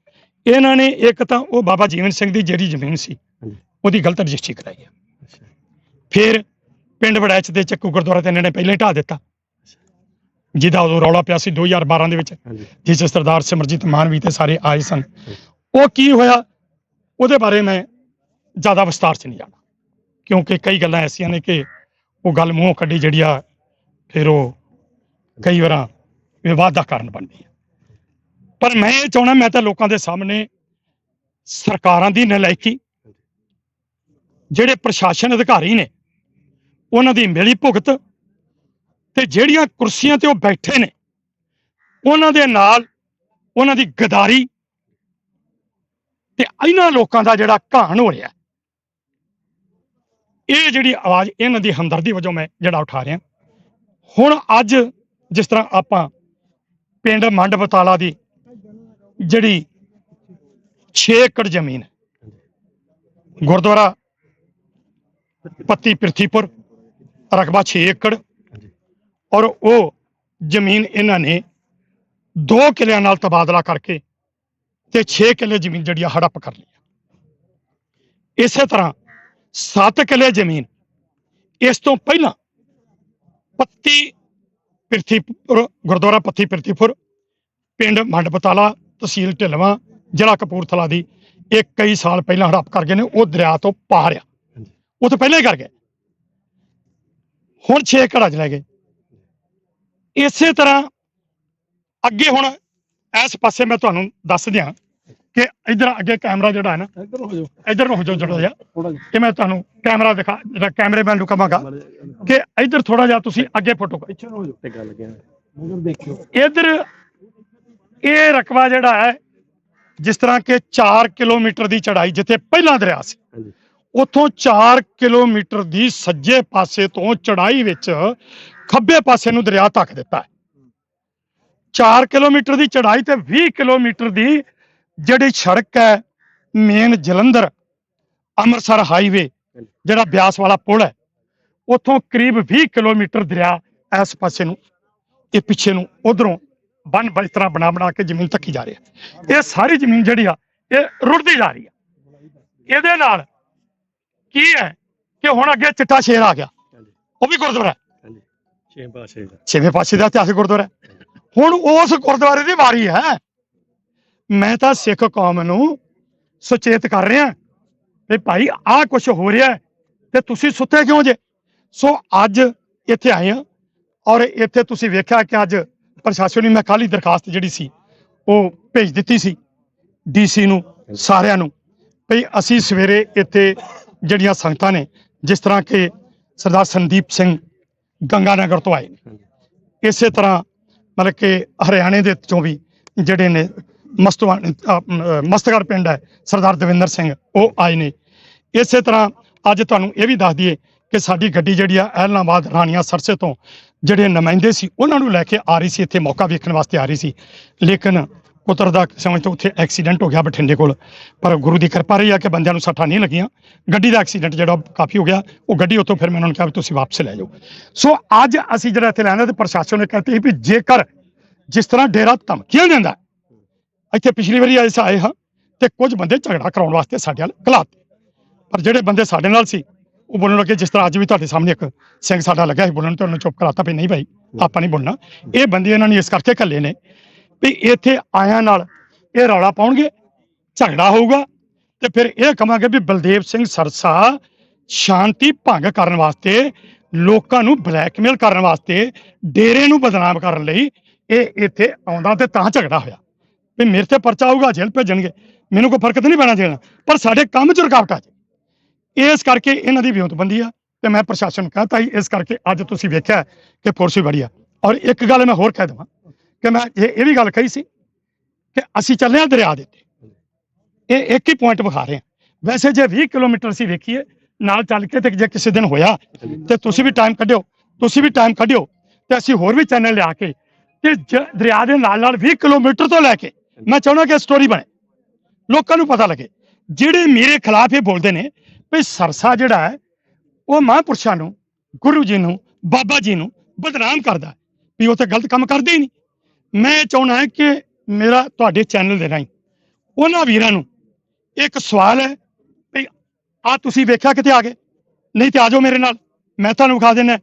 ਇਹਨਾਂ ਨੇ ਇੱਕ ਤਾਂ ਉਹ ਬਾਬਾ ਜੀਵਨ ਸਿੰਘ ਦੀ ਜਿਹੜੀ ਜ਼ਮੀਨ ਸੀ ਉਹਦੀ ਗਲਤ ਰਜਿਸਟਰੀ ਕਰਾਈ ਹੈ ਫਿਰ ਪਿੰਡ ਵੜੈਚ ਦੇ ਚੱਕੂ ਗੁਰਦੁਆਰਾ ਤੇ ਇਹਨਾਂ ਨੇ ਪਹਿਲੇ ਢਾ ਦਿੱਤਾ। ਜਿਹਦਾ ਉਦੋਂ ਰੌਲਾ ਪਿਆ ਸੀ 2012 ਦੇ ਵਿੱਚ ਜਿਸ 'ਚ ਸਰਦਾਰ ਸਿਮਰਜੀਤ ਮਾਨ ਵੀ ਤੇ ਸਾਰੇ ਆਏ ਸਨ। ਉਹ ਕੀ ਹੋਇਆ? ਉਹਦੇ ਬਾਰੇ ਮੈਂ ਜ਼ਿਆਦਾ ਵਿਸਤਾਰ 'ਚ ਨਹੀਂ ਜਾਣਾ। ਕਿਉਂਕਿ ਕਈ ਗੱਲਾਂ ਐਸੀਆਂ ਨੇ ਕਿ ਉਹ ਗੱਲ ਮੂੰਹੋਂ ਕੱਢੀ ਜਿਹੜੀ ਆ ਫਿਰ ਉਹ ਕਈ ਵਾਰਾਂ ਵਿਵਾਦ ਦਾ ਕਾਰਨ ਬਣਦੀ ਹੈ ਪਰ ਮੈਂ ਇਹ ਚਾਹਣਾ ਮੈਂ ਤਾਂ ਲੋਕਾਂ ਦੇ ਸਾਹਮਣੇ ਸਰਕਾਰਾਂ ਦੀ ਨਲਾਇਕੀ ਜਿਹੜੇ ਪ੍ਰਸ਼ਾਸਨ ਅਧਿਕਾਰੀ ਨੇ ਉਹਨਾਂ ਦੀ ਮਿਲੀ ਭੁਗਤ ਤੇ ਜਿਹੜੀਆਂ ਕੁਰਸੀਆਂ ਤੇ ਉਹ ਬੈਠੇ ਨੇ, ਉਹਨਾਂ ਦੇ ਨਾਲ ਉਹਨਾਂ ਦੀ ਗਦਾਰੀ ਤੇ ਇਹਨਾਂ ਲੋਕਾਂ ਦਾ ਜਿਹੜਾ ਘਾਣ ਹੋ ਰਿਹਾ। ਇਹ ਜਿਹੜੀ ਆਵਾਜ਼ ਇਹਨਾਂ ਦੀ ਹਮਦਰਦੀ ਵਜੋਂ ਮੈਂ ਜਿਹੜਾ ਉਠਾ ਰਿਹਾ। ਹੁਣ ਅੱਜ ਜਿਸ ਤਰ੍ਹਾਂ ਆਪਾਂ ਪਿੰਡ ਮੰਡ ਬਤਾਲਾ ਦੀ ਜਿਹੜੀ 6 ਏਕੜ ਜ਼ਮੀਨ, ਗੁਰਦੁਆਰਾ ਪੱਤੀ ਪ੍ਰਿਥੀਪੁਰ, ਰਕਬਾ 6 ਏਕੜ ਔਰ ਉਹ ਜ਼ਮੀਨ ਇਹਨਾਂ ਨੇ ਦੋ ਕਿੱਲਿਆਂ ਨਾਲ ਤਬਾਦਲਾ ਕਰਕੇ ਤੇ 6 ਕਿੱਲੇ ਜ਼ਮੀਨ ਜਿਹੜੀ ਆ ਹੜੱਪ ਕਰ ਲਈ ਇਸੇ ਤਰ੍ਹਾਂ 7 ਕਿੱਲੇ ਜ਼ਮੀਨ ਇਸ ਤੋਂ ਪਹਿਲਾਂ ਪੱਤੀ ਪ੍ਰਿਥੀਪੁਰ ਗੁਰਦੁਆਰਾ ਪੱਤੀ ਪ੍ਰਿਥੀਪੁਰ ਪਿੰਡ ਮੰਡ ਬਤਾਲਾ ਤਹਿਸੀਲ ਢਿਲਵਾਂ ਜ਼ਿਲ੍ਹਾ ਕਪੂਰਥਲਾ ਦੀ ਇਹ ਕਈ ਸਾਲ ਪਹਿਲਾਂ ਹੜੱਪ ਕਰ ਗਏ ਨੇ ਉਹ ਦਰਿਆ ਤੋਂ ਪਾਰ ਆ। ਉਹ ਤਾਂ ਪਹਿਲਾਂ ਹੀ ਕਰ ਗਏ। ਹੁਣ 6 ਏਕੜ ਅੱਜ ਲੈ ਗਏ। ਇਸੇ ਤਰ੍ਹਾਂ ਅੱਗੇ ਹੁਣ ਇਸ ਪਾਸੇ ਮੈਂ ਤੁਹਾਨੂੰ ਦੱਸ ਦਿਆਂ ਕਿ ਇਧਰ ਅੱਗੇ ਕੈਮਰਾ ਜਿਹੜਾ ਹੈ ਨਾ ਇੱਧਰ ਹੋ ਜਾਓ। ਇਧਰ ਨੂੰ ਹੋ ਜਾਓ ਜੜਾ ਥੋੜਾ ਕਿ ਮੈਂ ਤੁਹਾਨੂੰ ਕੈਮਰਾ ਦਿਖਾ ਜਿਹੜਾ ਕੈਮਰੇਮੈਨ ਨੂੰ ਕਹਾਂਗਾ ਕਿ ਇਧਰ ਥੋੜਾ ਜਿਹਾ ਤੁਸੀਂ ਅੱਗੇ ਫੋਟੋ ਪਿੱਛੇ ਨੂੰ ਹੋ ਜਾਓ। ਤੇ ਗੱਲ ਗਿਆ ਮਗਰ ਦੇਖਿਓ। ਇਧਰ ਇਹ ਰਕਬਾ ਜਿਹੜਾ ਹੈ ਜਿਸ ਤਰ੍ਹਾਂ ਕਿ 4 ਕਿਲੋਮੀਟਰ ਦੀ ਚੜਾਈ ਜਿੱਥੇ ਪਹਿਲਾਂ ਦਰਿਆ ਸੀ ਉੱਥੋਂ 4 ਕਿਲੋਮੀਟਰ ਦੀ ਸੱਜੇ ਪਾਸੇ ਤੋਂ ਚੜਾਈ ਵਿੱਚ ਖੱਬੇ ਪਾਸੇ ਨੂੰ ਦਰਿਆ ਧੱਕ ਦਿੱਤਾ ਹੈ। 4 ਕਿਲੋਮੀਟਰ ਦੀ ਚੜ੍ਹਾਈ ਤੇ 20 ਕਿਲੋਮੀਟਰ ਦੀ ਜਿਹੜੀ ਸੜਕ ਹੈ, ਮੇਨ ਜਲੰਧਰ, ਅੰਮ੍ਰਿਤਸਰ ਹਾਈਵੇ ਜਿਹੜਾ ਬਿਆਸ ਵਾਲਾ ਪੁਲ ਹੈ, ਉੱਥੋਂ ਕਰੀਬ 20 ਕਿਲੋਮੀਟਰ ਦਰਿਆ ਇਸ ਪਾਸੇ ਨੂੰ, ਇਹ ਪਿੱਛੇ ਨੂੰ ਉਧਰੋਂ ਬੰਨ ਬਜਤਰਾ ਬਣਾ ਬਣਾ ਕੇ ਜ਼ਮੀਨ ਧੱਕੀ ਜਾ ਰਹੀ ਹੈ। ਇਹ ਸਾਰੀ ਜ਼ਮੀਨ ਜਿਹੜੀ ਆ, ਇਹ ਰੁੜਦੀ ਜਾ ਰਹੀ ਆ ਇਹਦੇ ਨਾਲ ਕੀ ਹੈ ਕਿ ਹੁਣ ਅੱਗੇ ਚਿੱਟਾ ਸ਼ੇਰ ਆ ਗਿਆ। ਉਹ ਵੀ ਗੁਰਦੁਆਰਾ ਹੈ। ਪਾਸੇ ਦਾ ਛੇਵੇਂ ਪਾਸੇ ਦਾ ਇਤਿਹਾਸਿਕ ਗੁਰਦੁਆਰਾ ਹੈ। ਹੁਣ ਉਸ ਗੁਰਦੁਆਰੇ ਦੀ ਵਾਰੀ ਹੈ ਮੈਂ ਤਾਂ ਸਿੱਖ ਕੌਮ ਨੂੰ ਸੁਚੇਤ ਕਰ ਰਿਹਾ ਵੀ ਭਾਈ, ਆਹ ਕੁਝ ਹੋ ਰਿਹਾ ਹੈ ਤੇ ਤੁਸੀਂ ਸੁੱਤੇ ਕਿਉਂ ਜੇ ਸੋ ਅੱਜ ਇੱਥੇ ਆਏ ਹਾਂ ਔਰ ਇੱਥੇ ਤੁਸੀਂ ਵੇਖਿਆ ਕਿ ਅੱਜ ਪ੍ਰਸ਼ਾਸਨ ਨੇ ਮੈਂ ਖਾਲੀ ਦਰਖਾਸਤ ਜਿਹੜੀ ਸੀ, ਉਹ ਭੇਜ ਦਿੱਤੀ ਸੀ ਡੀਸੀ ਨੂੰ, ਸਾਰਿਆਂ ਨੂੰ ਵੀ ਅਸੀਂ ਸਵੇਰੇ ਇੱਥੇ ਜਿਹੜੀਆਂ ਸੰਗਤਾਂ ਨੇ, ਜਿਸ ਤਰ੍ਹਾਂ ਕਿ ਸਰਦਾਰ ਸੰਦੀਪ ਸਿੰਘ ਗੰਗਾਨਗਰ ਤੋਂ ਆਏ ਨੇ। ਇਸੇ ਤਰ੍ਹਾਂ ਮਤਲਬ ਕਿ ਹਰਿਆਣੇ ਦੇ ਚੋਂ ਵੀ ਜਿਹੜੇ ਨੇ ਮਸਤਵਾਨ ਅ, ਮਸਤਗੜ ਪਿੰਡ ਹੈ ਸਰਦਾਰ ਦਵਿੰਦਰ ਸਿੰਘ ਉਹ ਆਏ ਨੇ। ਇਸੇ ਤਰ੍ਹਾਂ ਅੱਜ ਤੁਹਾਨੂੰ ਇਹ ਵੀ ਦੱਸ ਦਈਏ ਕਿ ਸਾਡੀ ਗੱਡੀ ਜਿਹੜੀ ਆ ਐਲਨਾਬਾਦ ਰਾਣੀਆਂ ਸਰਸੇ ਤੋਂ ਜਿਹੜੇ ਨੁਮਾਇੰਦੇ ਸੀ ਉਹਨਾਂ ਨੂੰ ਲੈ ਕੇ ਆ ਰਹੀ ਸੀ ਇੱਥੇ ਮੌਕਾ ਵੇਖਣ ਵਾਸਤੇ ਆ ਰਹੀ ਸੀ। ਲੇਕਿਨ ਪੁੱਤਰ ਦਾ ਸਮਝ ਤੋਂ ਉੱਥੇ ਐਕਸੀਡੈਂਟ ਹੋ ਗਿਆ ਬਠਿੰਡੇ ਕੋਲ। ਪਰ ਗੁਰੂ ਦੀ ਕਿਰਪਾ ਰਹੀ ਆ ਕਿ ਬੰਦਿਆਂ ਨੂੰ ਸੱਟਾਂ ਨਹੀਂ ਲੱਗੀਆਂ। ਗੱਡੀ ਦਾ ਐਕਸੀਡੈਂਟ ਜਿਹੜਾ ਕਾਫੀ ਹੋ ਗਿਆ। ਉਹ ਗੱਡੀ ਉੱਥੋਂ ਫਿਰ ਮੈਂ ਉਹਨਾਂ ਨੂੰ ਕਿਹਾ ਵੀ ਤੁਸੀਂ ਵਾਪਸ ਲੈ ਜਾਓ। ਸੋ ਅੱਜ ਅਸੀਂ ਜਿਹੜਾ ਇੱਥੇ ਲੈਣਾ ਤੇ ਪ੍ਰਸ਼ਾਸਨ ਨੇ ਕਹਿੰਦੇ ਸੀ ਵੀ ਜੇਕਰ ਜਿਸ ਤਰ੍ਹਾਂ ਡੇਰਾ ਧਮਕੀਆਂ ਦਿੰਦਾ ਇੱਥੇ ਪਿਛਲੀ ਵਾਰੀ ਆਏ ਆਏ ਹਾਂ ਤੇ ਕੁਝ ਬੰਦੇ ਝਗੜਾ ਕਰਾਉਣ ਵਾਸਤੇ ਸਾਡੇ ਨਾਲ ਘਲਾਤੇ। ਪਰ ਜਿਹੜੇ ਬੰਦੇ ਸਾਡੇ ਨਾਲ ਸੀ ਉਹ ਬੋਲਣ ਲੱਗੇ ਜਿਸ ਤਰ੍ਹਾਂ ਅੱਜ ਵੀ ਤੁਹਾਡੇ ਸਾਹਮਣੇ ਇੱਕ ਸਿੰਘ ਸਾਡਾ ਲੱਗਾ ਸੀ ਬੋਲਣ ਤੇ ਉਹਨੂੰ ਚੁੱਪ ਕਰਾਤਾ ਵੀ ਨਹੀਂ ਭਾਈ ਆਪਾਂ ਨਹੀਂ ਬੋਲਣਾ। ਇਹ ਬੰਦੇ ਇਹਨਾਂ ਨੇ ਇਸ ਕਰਕੇ ਘੱਲੇ ਨੇ ਵੀ ਇੱਥੇ ਆਇਆਂ ਨਾਲ ਇਹ ਰੌਲਾ ਪਾਉਣਗੇ, ਝਗੜਾ ਹੋਊਗਾ ਤੇ ਫਿਰ ਇਹ ਕਹਾਂਗੇ ਵੀ ਬਲਦੇਵ ਸਿੰਘ ਸਰਸਾ ਸ਼ਾਂਤੀ ਭੰਗ ਕਰਨ ਵਾਸਤੇ, ਲੋਕਾਂ ਨੂੰ ਬਲੈਕਮੇਲ ਕਰਨ ਵਾਸਤੇ, ਡੇਰੇ ਨੂੰ ਬਦਨਾਮ ਕਰਨ ਲਈ ਇਹ ਇੱਥੇ ਆਉਂਦਾ ਤੇ ਤਾਂ ਝਗੜਾ ਹੋਇਆ। ਵੀ ਮੇਰੇ ਤੇ ਪਰਚਾ ਆਊਗਾ, ਜੇਲ੍ਹ ਭੇਜਣਗੇ। ਮੈਨੂੰ ਕੋਈ ਫ਼ਰਕ ਤਾਂ ਨਹੀਂ ਪੈਣਾ ਜੇਲ੍ਹ ਪਰ ਸਾਡੇ ਕੰਮ 'ਚ ਰੁਕਾਵਟ ਆ ਜੇ। ਇਸ ਕਰਕੇ ਇਹਨਾਂ ਦੀ ਵਿਉਂਤਬੰਦੀ ਆ ਤੇ ਮੈਂ ਪ੍ਰਸ਼ਾਸਨ ਨੂੰ ਕਹਤਾ ਇਸ ਕਰਕੇ ਅੱਜ ਤੁਸੀਂ ਵੇਖਿਆ ਕਿ ਫੋਰਸ ਵੀ ਬੜੀ ਆ। ਔਰ ਇੱਕ ਗੱਲ ਮੈਂ ਹੋਰ ਕਹਿ ਦਵਾਂ। ਕਿ ਮੈਂ ਇਹ ਇਹ ਵੀ ਗੱਲ ਕਹੀ ਸੀ ਕਿ ਅਸੀਂ ਚੱਲੇ ਆ ਦਰਿਆ ਦੇ ਉੱਤੇ। ਇਹ ਇੱਕ ਹੀ ਪੁਆਇੰਟ ਵਿਖਾ ਰਹੇ ਹਾਂ। ਵੈਸੇ ਜੇ 20 ਕਿਲੋਮੀਟਰ ਅਸੀਂ ਵੇਖੀਏ, ਨਾਲ ਚੱਲ ਕੇ ਤੇ ਜੇ ਕਿਸੇ ਦਿਨ ਹੋਇਆ, ਤੇ ਤੁਸੀਂ ਵੀ ਟਾਈਮ ਕੱਢਿਓ, ਤੁਸੀਂ ਵੀ ਟਾਈਮ ਕੱਢਿਓ, ਤੇ ਅਸੀਂ ਹੋਰ ਵੀ ਚੈਨਲ ਲਿਆ ਕੇ ਤੇ ਜ- ਦਰਿਆ ਦੇ ਨਾਲ ਨਾਲ 20 ਕਿਲੋਮੀਟਰ ਤੋਂ ਲੈ ਕੇ ਮੈਂ ਚਾਹੁੰਦਾ ਕਿ ਸਟੋਰੀ ਬਣੇ। ਲੋਕਾਂ ਨੂੰ ਪਤਾ ਲੱਗੇ। ਜਿਹੜੇ ਮੇਰੇ ਖਿਲਾਫ ਇਹ ਬੋਲਦੇ ਨੇ, ਵੀ ਸਰਸਾ ਜਿਹੜਾ ਹੈ, ਉਹ ਮਹਾਂਪੁਰਸ਼ਾਂ ਨੂੰ, ਗੁਰੂ ਜੀ ਨੂੰ, ਬਾਬਾ ਜੀ ਨੂੰ ਬਦਨਾਮ ਕਰਦਾ ਵੀ ਉਹ ਤੇ ਗਲਤ ਕੰਮ ਕਰਦੇ ਹੀ ਨਹੀਂ। ਮੈਂ ਚਾਹੁੰਦਾ ਕਿ ਮੇਰਾ ਤੁਹਾਡੇ ਚੈਨਲ ਦੇ ਰਾਹੀਂ, ਉਹਨਾਂ ਵੀਰਾਂ ਨੂੰ ਇੱਕ ਸਵਾਲ ਹੈ ਵੀ ਆ ਤੁਸੀਂ ਵੇਖਿਆ ਕਿਤੇ ਆ ਗਏ? ਨਹੀਂ ਤੇ ਆ ਜਾਓ ਮੇਰੇ ਨਾਲ, ਮੈਂ ਤੁਹਾਨੂੰ ਵਿਖਾ ਦਿੰਦਾ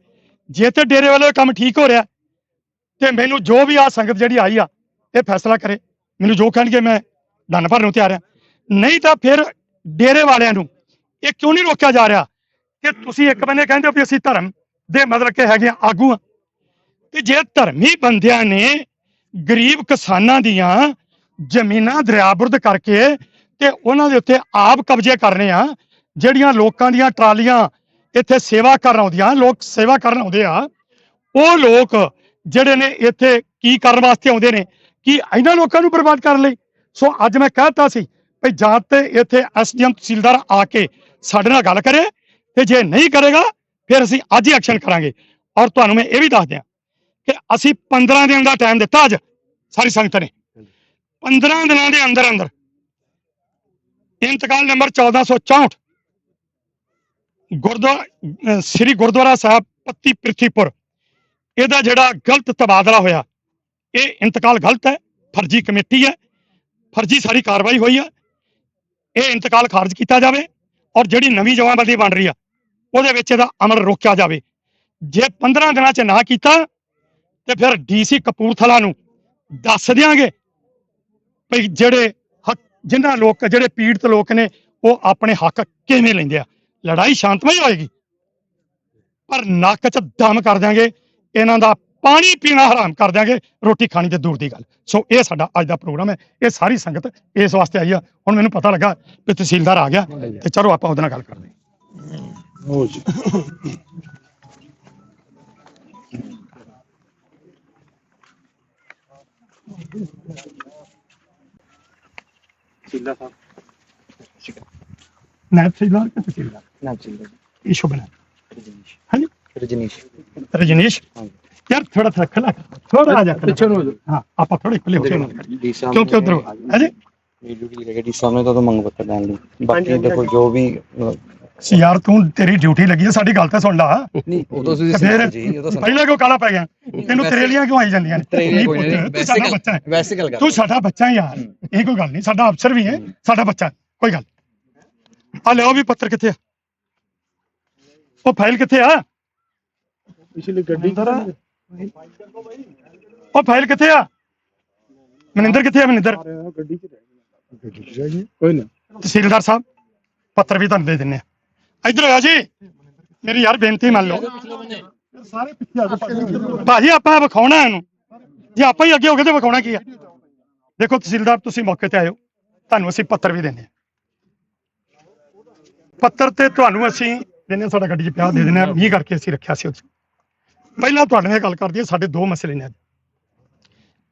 ਜੇ ਤੇ ਡੇਰੇ ਵਾਲੇ ਕੰਮ ਠੀਕ ਹੋ ਰਿਹਾ, ਤੇ ਮੈਨੂੰ ਜੋ ਵੀ ਆ ਸੰਗਤ ਜਿਹੜੀ ਆਈ ਆ, ਇਹ ਫੈਸਲਾ ਕਰੇ। ਮੈਨੂੰ ਜੋ ਕਹਿਣਗੇ ਮੈਂ ਦੰਨ ਭਰਨ ਨੂੰ ਤਿਆਰ ਆ ਨਹੀਂ ਤਾਂ ਫਿਰ ਡੇਰੇ ਵਾਲਿਆਂ ਨੂੰ ਇਹ ਕਿਉਂ ਨਹੀਂ ਰੋਕਿਆ ਜਾ ਰਿਹਾ ਕਿ ਤੁਸੀਂ ਇੱਕ ਬੰਨੇ ਕਹਿੰਦੇ ਹੋ ਵੀ ਅਸੀਂ ਧਰਮ ਦੇ ਮਤਲਬ ਕਿ ਹੈਗੇ ਆ, ਆਗੂ ਆ? ਤੇ ਜੇ ਧਰਮੀ ਬੰਦਿਆਂ ਨੇ ਗਰੀਬ ਕਿਸਾਨਾਂ ਦੀਆਂ ਜ਼ਮੀਨਾਂ ਦਰਿਆਬੁਰਦ ਕਰਕੇ ਤੇ ਉਹਨਾਂ ਦੇ ਉੱਤੇ ਆਪ ਕਬਜ਼ੇ ਕਰਨੇ ਆ, ਜਿਹੜੀਆਂ ਲੋਕਾਂ ਦੀਆਂ ਟਰਾਲੀਆਂ ਇੱਥੇ ਸੇਵਾ ਕਰਨ ਆਉਂਦੀਆਂ, ਲੋਕ ਸੇਵਾ ਕਰਨ ਆਉਂਦੇ ਆ, ਉਹ ਲੋਕ ਜਿਹੜੇ ਨੇ ਇੱਥੇ ਕੀ ਕਰਨ ਵਾਸਤੇ ਆਉਂਦੇ ਨੇ, ਕੀ ਇਹਨਾਂ ਲੋਕਾਂ ਨੂੰ ਬਰਬਾਦ ਕਰਨ ਲਈ? ਸੋ ਅੱਜ ਮੈਂ ਕਹਤਾ ਸੀ ਭਈ ਜਾਂ ਤੇ ਇੱਥੇ ਐਸਡੀਐਮ ਤਹਿਸੀਲਦਾਰ ਆ ਕੇ ਸਾਡੇ ਨਾਲ ਗੱਲ ਕਰੇ ਤੇ ਜੇ ਨਹੀਂ ਕਰੇਗਾ, ਫਿਰ ਅਸੀਂ ਅੱਜ ਹੀ ਐਕਸ਼ਨ ਕਰਾਂਗੇ। ਔਰ ਤੁਹਾਨੂੰ ਮੈਂ ਇਹ ਵੀ ਦੱਸ ਦਿਆਂ ਕਿ ਅਸੀਂ 15 ਦਿਨ ਦਾ ਟਾਈਮ ਦਿੱਤਾ ਅੱਜ ਸਾਰੀ ਸੰਗਤ ਨੇ। 15 ਦਿਨਾਂ ਦੇ ਅੰਦਰ ਅੰਦਰ ਇੰਤਕਾਲ ਨੰਬਰ 1464 ਗੁਰਦੁਆਰਾ ਸ੍ਰੀ ਗੁਰਦੁਆਰਾ ਸਾਹਿਬ ਪੱਤੀ ਪ੍ਰਿਥੀਪੁਰ ਇਹਦਾ ਜਿਹੜਾ ਗਲਤ ਤਬਾਦਲਾ ਹੋਇਆ ਇਹ ਇੰਤਕਾਲ ਗਲਤ ਹੈ ਫਰਜ਼ੀ ਕਮੇਟੀ ਹੈ ਫਰਜ਼ੀ ਸਾਰੀ ਕਾਰਵਾਈ ਹੋਈ ਹੈ ਇਹ ਇੰਤਕਾਲ ਖਾਰਜ ਕੀਤਾ ਜਾਵੇ ਔਰ ਜਿਹੜੀ ਨਵੀਂ ਜਮਾਬੰਦੀ ਬਣ ਰਹੀ ਆ ਉਹਦੇ ਵਿੱਚ ਇਹਦਾ ਅਮਲ ਰੋਕਿਆ ਜਾਵੇ। ਜੇ 15 ਦਿਨਾਂ ਚ ਨਾ ਕੀਤਾ ਤੇ ਫਿਰ ਡੀਸੀ ਕਪੂਰਥਲਾ ਨੂੰ ਦੱਸ ਦਿਆਂਗੇ ਭਈ ਜਿਹੜੇ ਜਿਨ੍ਹਾਂ ਲੋਕ, ਜਿਹੜੇ ਪੀੜਤ ਲੋਕ ਨੇ, ਉਹ ਆਪਣੇ ਹੱਕ ਕਿਵੇਂ ਲੈਂਦੇ ਆ? ਲੜਾਈ ਸ਼ਾਂਤਮਈ ਹੋਏਗੀ, ਪਰ ਨੱਕ 'ਚ ਦਮ ਕਰ ਦਿਆਂਗੇ, ਇਹਨਾਂ ਦਾ ਪਾਣੀ ਪੀਣਾ ਹਰਾਮ ਕਰ ਦਿਆਂਗੇ, ਰੋਟੀ ਖਾਣੀ ਤੇ ਦੂਰ ਦੀ ਗੱਲ। ਸੋ ਇਹ ਸਾਡਾ ਅੱਜ ਦਾ ਪ੍ਰੋਗਰਾਮ ਹੈ, ਇਹ ਸਾਰੀ ਸੰਗਤ ਇਸ ਵਾਸਤੇ ਆਈ ਆ। ਹੁਣ ਮੈਨੂੰ ਪਤਾ ਲੱਗਾ ਕਿ ਤਹਿਸੀਲਦਾਰ ਆ ਗਿਆ, ਤੇ ਚਲੋ ਆਪਾਂ ਉਹਦੇ ਨਾਲ ਗੱਲ ਕਰਦੇ ਹਾਂ। ਹੋ ਜੀ। ਨਾਇਬ ਤਹਿਸੀਲਦਾਰ ਕਿ ਤਹਿਸੀਲਦਾਰ ਨਾ ਚਿੰਦਾ ਇਹ ਸ਼ੁਭ ਨਾਮ ਰਜਨੀਸ਼ ਹਾਂਜੀ ਰਜਨੀਸ਼ ਰਜਨੀਸ਼ ਹਾਂਜੀ। ਯਾਰ ਥੋੜਾ ਥੋੜਾ ਖਲਾ ਥੋੜਾ ਆ ਜਾ ਪਿੱਛੇ ਨੂੰ ਹੋ ਜਾਓ। ਹਾਂ ਆਪਾਂ ਥੋੜੇ ਖੁੱਲੇ ਹੋ ਕੇ ਗੱਲ ਕਰੀਏ ਡੀ ਸਾਹਿਬ ਕਿਉਂਕਿ ਉਧਰ ਹੈ ਜੀ ਮੇਰੀ ਡਿਊਟੀ ਲੱਗੀ ਡੀ ਸਾਹਿਬ ਯਾਰ ਤੂੰ ਤੇਰੀ ਡਿਊਟੀ ਲੱਗੀ ਹੈ ਸਾਡੀ ਗੱਲ ਤਾਂ ਸੁਣ ਲਾ। ਨਹੀਂ ਉਦੋਂ ਤੁਸੀਂ ਤੇ ਫਿਰ ਸੁਣੋ ਜੀ ਪਹਿਲਾਂ ਕਿਉਂ ਕਾਲਾ ਪੈ ਗਿਆ? ਤੈਨੂੰ ਤਰੇਲੀਆਂ ਕਿਉਂ ਆਈ ਜਾਂਦੀਆਂ ਨੇ? ਤਰੇਲੀਆਂ ਨਹੀਂ ਕੋਈ ਨਹੀਂ, ਪੁੱਤ, ਤੂੰ ਵੈਸੇ ਸਾਡਾ ਗੱਲ- ਬੱਚਾ ਹੈ। ਵੈਸੇ ਗੱਲ ਕਰ। ਤੂੰ ਸਾਡਾ ਬੱਚਾ ਹੈ ਯਾਰ ਇਹ ਕੋਈ ਗੱਲ ਨਹੀਂ ਸਾਡਾ ਅਫਸਰ ਵੀ ਹੈ ਸਾਡਾ ਬੱਚਾ ਹੈ, ਕੋਈ ਗੱਲ ਆ ਲਿਓ ਵੀ ਪੱਤਰ ਕਿੱਥੇ ਆ? ਉਹ ਫਾਈਲ ਕਿੱਥੇ ਆ? ਪਿਛਲੀ ਗੱਡੀ ਉਹ ਫਾਈਲ ਕਿੱਥੇ ਆ? ਮਨਿੰਦਰ ਕਿੱਥੇ ਆ ਮਨਿੰਦਰ? ਗੱਡੀ ਚ ਰਹਿ ਗੱਡੀ ਚ ਰਹਿ ਗਈ। ਕੋਈ ਨਾ। ਤਹਿਸੀਲਦਾਰ ਸਾਹਿਬ ਪੱਤਰ ਵੀ ਤੁਹਾਨੂੰ ਦੇ ਦਿੰਨੇ ਆ। ਇੱਧਰ ਆ ਜੀ ਮੇਰੀ ਯਾਰ ਬੇਨਤੀ ਮੰਨ ਲਓ। ਸਾਰੇ ਪਿੱਛੇ ਆ ਜਾਓ ਭਾਜੀ ਆਪਾਂ ਵਿਖਾਉਣਾ ਇਹਨੂੰ। ਜੇ ਆਪਾਂ ਹੀ ਅੱਗੇ ਹੋ ਗਏ ਤੇ ਵਿਖਾਉਣਾ ਕੀ ਆ? ਦੇਖੋ ਤਹਿਸੀਲਦਾਰ ਤੁਸੀਂ ਮੌਕੇ ਤੇ ਆਇਓ। ਤੁਹਾਨੂੰ ਅਸੀਂ ਪੱਤਰ ਵੀ ਦਿੰਨੇ ਆ ਪੱਤਰ ਤੇ ਤੁਹਾਨੂੰ ਅਸੀਂ ਦਿੰਨੇ ਆ, ਸਾਡਾ ਗੱਡੀ 'ਚ ਪਿਆ ਦੇ ਦਿੰਨੇ ਆ ਵੀ ਕਰਕੇ ਅਸੀਂ ਰੱਖਿਆ ਸੀ 'ਚ ਪਹਿਲਾਂ ਤੁਹਾਡੇ ਨਾਲ ਗੱਲ ਕਰਦੀ ਹੈ ਸਾਡੇ ਦੋ ਮਸਲੇ ਨੇ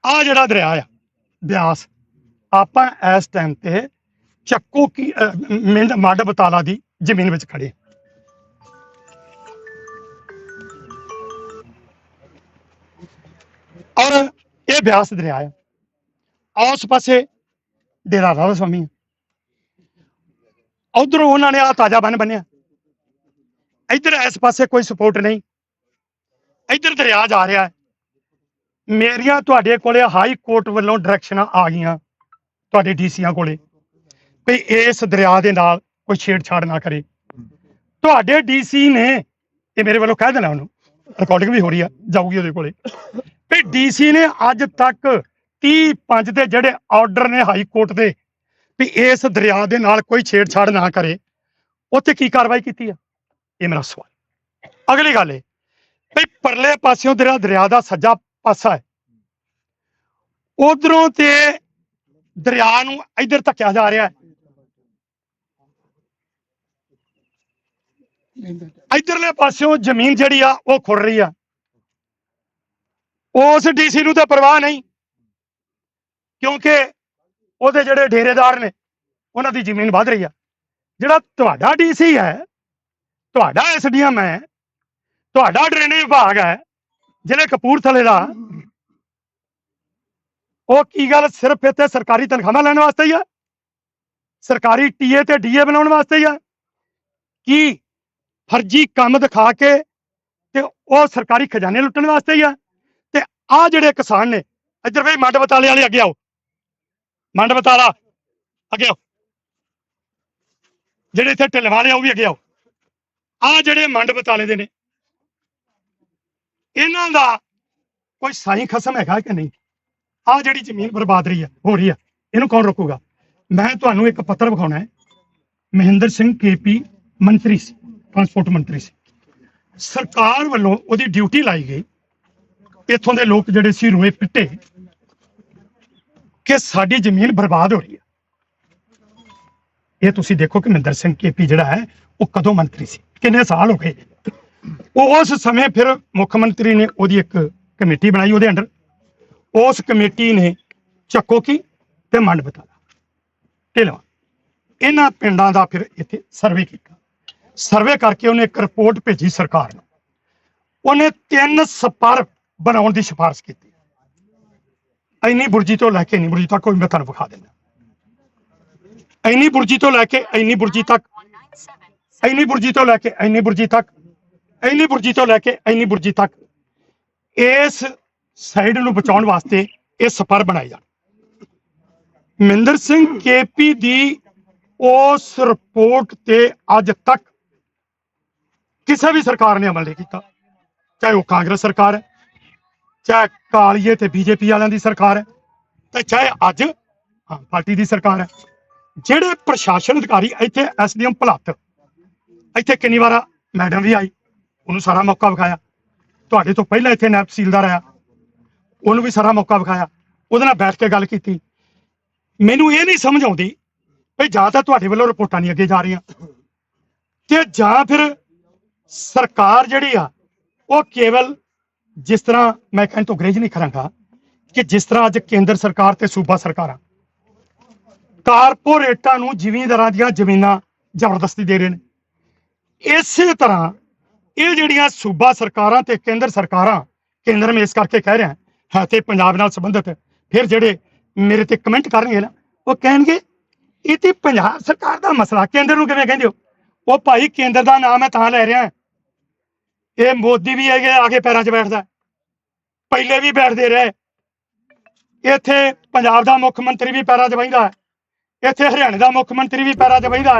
ਆ ਜਿਹੜਾ ਦਰਿਆ ਆ ਬਿਆਸ ਆਪਾਂ ਇਸ ਟਾਈਮ ਤੇ ਚੱਕੋ ਕੀ ਮਿੰਡ ਮੱਡ ਬਤਾਲਾ ਦੀ ਜ਼ਮੀਨ ਵਿੱਚ ਖੜੇ। ਔਰ ਇਹ ਬਿਆਸ ਦਰਿਆ ਹੈ ਉਸ ਪਾਸੇ ਡੇਰਾ ਰਾਧਾ ਸਵਾਮੀ। ਉਧਰੋਂ ਉਹਨਾਂ ਨੇ ਆ ਤਾਜਾ ਬੰਨ ਬੰਨਿਆ। ਇੱਧਰ ਇਸ ਪਾਸੇ ਕੋਈ ਸਪੋਰਟ ਨਹੀਂ। ਇੱਧਰ ਦਰਿਆ ਜਾ ਰਿਹਾ ਹੈ। ਮੇਰੀਆਂ ਤੁਹਾਡੇ ਕੋਲੇ ਹਾਈ ਕੋਰਟ ਵੱਲੋਂ ਡਾਇਰੈਕਸ਼ਨਾਂ ਆ ਗਈਆਂ। ਤੁਹਾਡੇ ਡੀਸੀਆਂ ਕੋਲੇ। ਵੀ ਇਸ ਦਰਿਆ ਦੇ ਨਾਲ ਕੋਈ ਛੇੜਛਾੜ ਨਾ ਕਰੇ। ਤੁਹਾਡੇ ਡੀਸੀ ਨੇ ਇਹ ਮੇਰੇ ਵੱਲੋਂ ਕਹਿ ਦੇਣਾ ਉਹਨੂੰ ਰਿਕਾਰਡਿੰਗ ਵੀ ਹੋ ਰਹੀ ਆ, ਜਾਊਗੀ ਉਹਦੇ ਕੋਲੇ। ਵੀ ਡੀਸੀ ਨੇ ਅੱਜ ਤੱਕ 30 ਪੰਜ ਦੇ ਜਿਹੜੇ ਆਰਡਰ ਨੇ ਹਾਈ ਕੋਰਟ ਦੇ, ਵੀ ਇਸ ਦਰਿਆ ਦੇ ਨਾਲ ਕੋਈ ਛੇੜਛਾੜ ਨਾ ਕਰੇ, ਉੱਥੇ ਕੀ ਕਾਰਵਾਈ ਕੀਤੀ ਆ? ਇਹ ਮੇਰਾ ਸਵਾਲ। ਅਗਲੀ ਗੱਲ ਹੈ ਵੀ ਪਰਲੇ ਪਾਸਿਓਂ ਦਰਿਆ ਦਰਿਆ ਦਾ ਸੱਜਾ ਪਾਸਾ ਹੈ, ਉਧਰੋਂ ਤੇ ਦਰਿਆ ਨੂੰ ਇੱਧਰ ਧੱਕਿਆ ਜਾ ਰਿਹਾ ਹੈ। ਇਧਰਲੇ ਪਾਸਿਓਂ ਜ਼ਮੀਨ ਜਿਹੜੀ ਆ, ਉਹ ਖੁਰ ਰਹੀ ਆ। ਉਸ ਡੀਸੀ ਨੂੰ ਤਾਂ ਪਰਵਾਹ ਨਹੀਂ, ਕਿਉਂਕਿ ਉਹਦੇ ਜਿਹੜੇ ਡੇਰੇਦਾਰ ਨੇ, ਉਹਨਾਂ ਦੀ ਜ਼ਮੀਨ ਵਧ ਰਹੀ ਆ। ਜਿਹੜਾ ਤੁਹਾਡਾ ਡੀਸੀ ਹੈ, ਤੁਹਾਡਾ ਐਸਡੀਐਮ ਹੈ, ਤੁਹਾਡਾ ਡਰੇਨੇਜ ਵਿਭਾਗ ਹੈ ਜਿਹੜੇ ਕਪੂਰਥਲੇ ਦਾ, ਉਹ ਕੀ ਗੱਲ ਸਿਰਫ ਇੱਥੇ ਸਰਕਾਰੀ ਤਨਖਾਹਾਂ ਲੈਣ ਵਾਸਤੇ ਹੀ ਆ? ਸਰਕਾਰੀ ਟੀਏ ਤੇ ਡੀਏ ਬਣਾਉਣ ਵਾਸਤੇ ਹੀ ਆ? ਕੀ ਫਰਜ਼ੀ ਕੰਮ ਦਿਖਾ ਕੇ ਤੇ ਉਹ ਸਰਕਾਰੀ ਖਜ਼ਾਨੇ ਲੁੱਟਣ ਵਾਸਤੇ ਹੀ ਆ। ਤੇ ਆ ਜਿਹੜੇ ਕਿਸਾਨ ਨੇ, ਇੱਧਰ ਵੀ ਮੰਡ ਬਤਾਲੇ ਵਾਲੇ ਅੱਗੇ ਆਓ। ਮੰਡ ਬਤਾਲਾ, ਅੱਗੇ ਆਓ। ਜਿਹੜੇ ਇੱਥੇ ਢਿੱਲ ਵਾਲੇ ਆ, ਉਹ ਵੀ ਅੱਗੇ ਆਓ। ਆ ਜਿਹੜੇ ਮੰਡ ਬਤਾਲੇ ਦੇ ਨੇ, ਇਹਨਾਂ ਦਾ ਕੋਈ ਸਾਈ ਖਸਮ ਹੈਗਾ ਕਿ ਨਹੀਂ? ਆ ਜਿਹੜੀ ਜ਼ਮੀਨ ਬਰਬਾਦ ਰਹੀ ਆ, ਹੋ ਰਹੀ ਹੈ ਇਹਨੂੰ ਕੌਣ ਰੋਕੂਗਾ? ਮੈਂ ਤੁਹਾਨੂੰ ਇੱਕ ਪੱਤਰ ਵਿਖਾਉਣਾ ਹੈ। ਮਹਿੰਦਰ ਸਿੰਘ ਕੇਪੀ ਮੰਤਰੀ ਸੀ। ਟਰਾਂਸਪੋਰਟ ਮੰਤਰੀ ਸੀ। ਸਰਕਾਰ ਵੱਲੋਂ ਉਹਦੀ ਡਿਊਟੀ ਲਾਈ ਗਈ। ਇੱਥੋਂ ਦੇ ਲੋਕ ਜਿਹੜੇ ਸੀ ਰੋਏ ਪਿੱਟੇ। ਕਿ ਸਾਡੀ ਜ਼ਮੀਨ ਬਰਬਾਦ ਹੋ ਰਹੀ ਹੈ। ਇਹ ਤੁਸੀਂ ਦੇਖੋ ਕਿ ਮਹਿੰਦਰ ਸਿੰਘ ਕੇਪੀ ਜਿਹੜਾ ਹੈ, ਉਹ ਕਦੋਂ ਮੰਤਰੀ ਸੀ? ਕਿੰਨੇ ਸਾਲ ਹੋ ਗਏ? ਉਹ ਉਸ ਸਮੇਂ ਫਿਰ ਮੁੱਖ ਮੰਤਰੀ ਨੇ ਉਹਦੀ ਇੱਕ ਕਮੇਟੀ ਬਣਾਈ ਉਹਦੇ ਅੰਡਰ। ਉਸ ਕਮੇਟੀ ਨੇ ਚੱਕੋ ਕੀ ਤੇ ਮੰਡ ਬਤਾਲਾ ਢਿਲਵਾ ਇਹਨਾਂ ਪਿੰਡਾਂ ਦਾ ਫਿਰ ਇੱਥੇ ਸਰਵੇ ਕੀਤਾ। ਸਰਵੇ ਕਰਕੇ ਉਹਨੇ ਇੱਕ ਰਿਪੋਰਟ ਭੇਜੀ ਸਰਕਾਰ ਨੂੰ। ਉਹਨੇ ਤਿੰਨ ਸਪਰ ਬਣਾਉਣ ਦੀ ਸਿਫਾਰਿਸ਼ ਕੀਤੀ। ਇੰਨੀ ਬੁਰਜੀ ਤੋਂ ਲੈ ਕੇ ਇੰਨੀ ਬੁਰਜੀ ਤੱਕ ਕੋਈ ਮੈਂ ਤੁਹਾਨੂੰ ਵਿਖਾ ਦਿੰਦਾ। ਇੰਨੀ ਬੁਰਜੀ ਤੋਂ ਲੈ ਕੇ ਇੰਨੀ ਬੁਰਜੀ ਤੱਕ, ਇੰਨੀ ਬੁਰਜੀ ਤੋਂ ਲੈ ਕੇ ਇੰਨੀ ਬੁਰਜੀ ਤੱਕ, ਇੰਨੀ ਬੁਰਜੀ ਤੋਂ ਲੈ ਕੇ ਇੰਨੀ ਬੁਰਜੀ ਤੱਕ ਇਸ ਸਾਈਡ ਨੂੰ ਬਚਾਉਣ ਵਾਸਤੇ ਇਹ ਸਪਰ ਬਣਾਏ ਜਾਣ। ਮਹਿੰਦਰ ਸਿੰਘ ਕੇਪੀ ਦੀ ਉਸ ਰਿਪੋਰਟ ਤੇ ਅੱਜ ਤੱਕ ਕਿਸੇ ਵੀ ਸਰਕਾਰ ਨੇ ਅਮਲ ਨਹੀਂ ਕੀਤਾ। ਚਾਹੇ ਉਹ ਕਾਂਗਰਸ ਸਰਕਾਰ ਹੈ, ਚਾਹੇ ਕਾਲੀਏ ਤੇ ਬੀਜੇਪੀ ਵਾਲਿਆਂ ਦੀ ਸਰਕਾਰ ਹੈ, ਤੇ ਚਾਹੇ ਅੱਜ ਆਮ ਪਾਰਟੀ ਦੀ ਸਰਕਾਰ ਹੈ। ਜਿਹੜੇ ਪ੍ਰਸ਼ਾਸਨ ਅਧਿਕਾਰੀ ਇੱਥੇ ਐਸਡੀਐਮ ਭਲੱਤ ਇੱਥੇ ਕਿੰਨੀ ਵਾਰ ਮੈਡਮ ਵੀ ਆਈ, ਉਹਨੂੰ ਸਾਰਾ ਮੌਕਾ ਵਿਖਾਇਆ। ਤੁਹਾਡੇ ਤੋਂ ਪਹਿਲਾਂ ਇੱਥੇ ਨਾਇਬ ਤਹਿਸੀਲਦਾਰ ਆਇਆ, ਉਹਨੂੰ ਵੀ ਸਾਰਾ ਮੌਕਾ ਵਿਖਾਇਆ, ਉਹਦੇ ਨਾਲ ਬੈਠ ਕੇ ਗੱਲ ਕੀਤੀ। ਮੈਨੂੰ ਇਹ ਨਹੀਂ ਸਮਝ ਆਉਂਦੀ ਵੀ ਜਾਂ ਤਾਂ ਤੁਹਾਡੇ ਵੱਲੋਂ ਰਿਪੋਰਟਾਂ ਨਹੀਂ ਅੱਗੇ ਜਾ ਰਹੀਆਂ, ਤੇ ਜਾਂ ਫਿਰ ਸਰਕਾਰ ਜਿਹੜੀ ਆ, ਉਹ ਕੇਵਲ ਜਿਸ ਤਰ੍ਹਾਂ ਮੈਂ ਕਹਿਣ ਤੋਂ ਗਰੇਜ ਨਹੀਂ ਕਰਾਂਗਾ ਕਿ ਜਿਸ ਤਰ੍ਹਾਂ ਅੱਜ ਕੇਂਦਰ ਸਰਕਾਰ ਤੇ ਸੂਬਾ ਸਰਕਾਰਾਂ ਕਾਰਪੋਰੇਟਾਂ ਨੂੰ ਜ਼ਿਮੀਂਦਾਰਾਂ ਦੀਆਂ ਜ਼ਮੀਨਾਂ ਜ਼ਬਰਦਸਤੀ ਦੇ ਰਹੇ ਨੇ। ਇਸੇ ਤਰ੍ਹਾਂ ਇਹ ਜਿਹੜੀਆਂ ਸੂਬਾ ਸਰਕਾਰਾਂ ਤੇ ਕੇਂਦਰ ਸਰਕਾਰਾਂ, ਕੇਂਦਰ ਮੈਂ ਇਸ ਕਰਕੇ ਕਹਿ ਰਿਹਾ, ਹੈ ਤੇ ਪੰਜਾਬ ਨਾਲ ਸੰਬੰਧਿਤ, ਫਿਰ ਜਿਹੜੇ ਮੇਰੇ ਤੇ ਕਮੈਂਟ ਕਰਨਗੇ ਨਾ, ਉਹ ਕਹਿਣਗੇ, ਇਹ ਤੇ ਪੰਜਾਬ ਸਰਕਾਰ ਦਾ ਮਸਲਾ, ਕੇਂਦਰ ਨੂੰ ਕਿਵੇਂ ਕਹਿੰਦੇ ਹੋ? ਉਹ ਭਾਈ ਕੇਂਦਰ ਦਾ ਨਾਮ ਮੈਂ ਤਾਂ ਲੈ ਰਿਹਾ। ਇਹ ਮੋਦੀ ਵੀ ਹੈਗੇ ਆ ਕੇ ਪੈਰਾਂ 'ਚ ਬੈਠਦਾ। ਪਹਿਲੇ ਵੀ ਬੈਠਦੇ ਰਹੇ। ਇੱਥੇ ਪੰਜਾਬ ਦਾ ਮੁੱਖ ਮੰਤਰੀ ਵੀ ਪੈਰਾਂ 'ਚ ਬਹਿੰਦਾ ਇੱਥੇ ਹਰਿਆਣੇ ਦਾ ਮੁੱਖ ਮੰਤਰੀ ਵੀ ਪੈਰਾਂ 'ਚ ਬਹਿੰਦਾ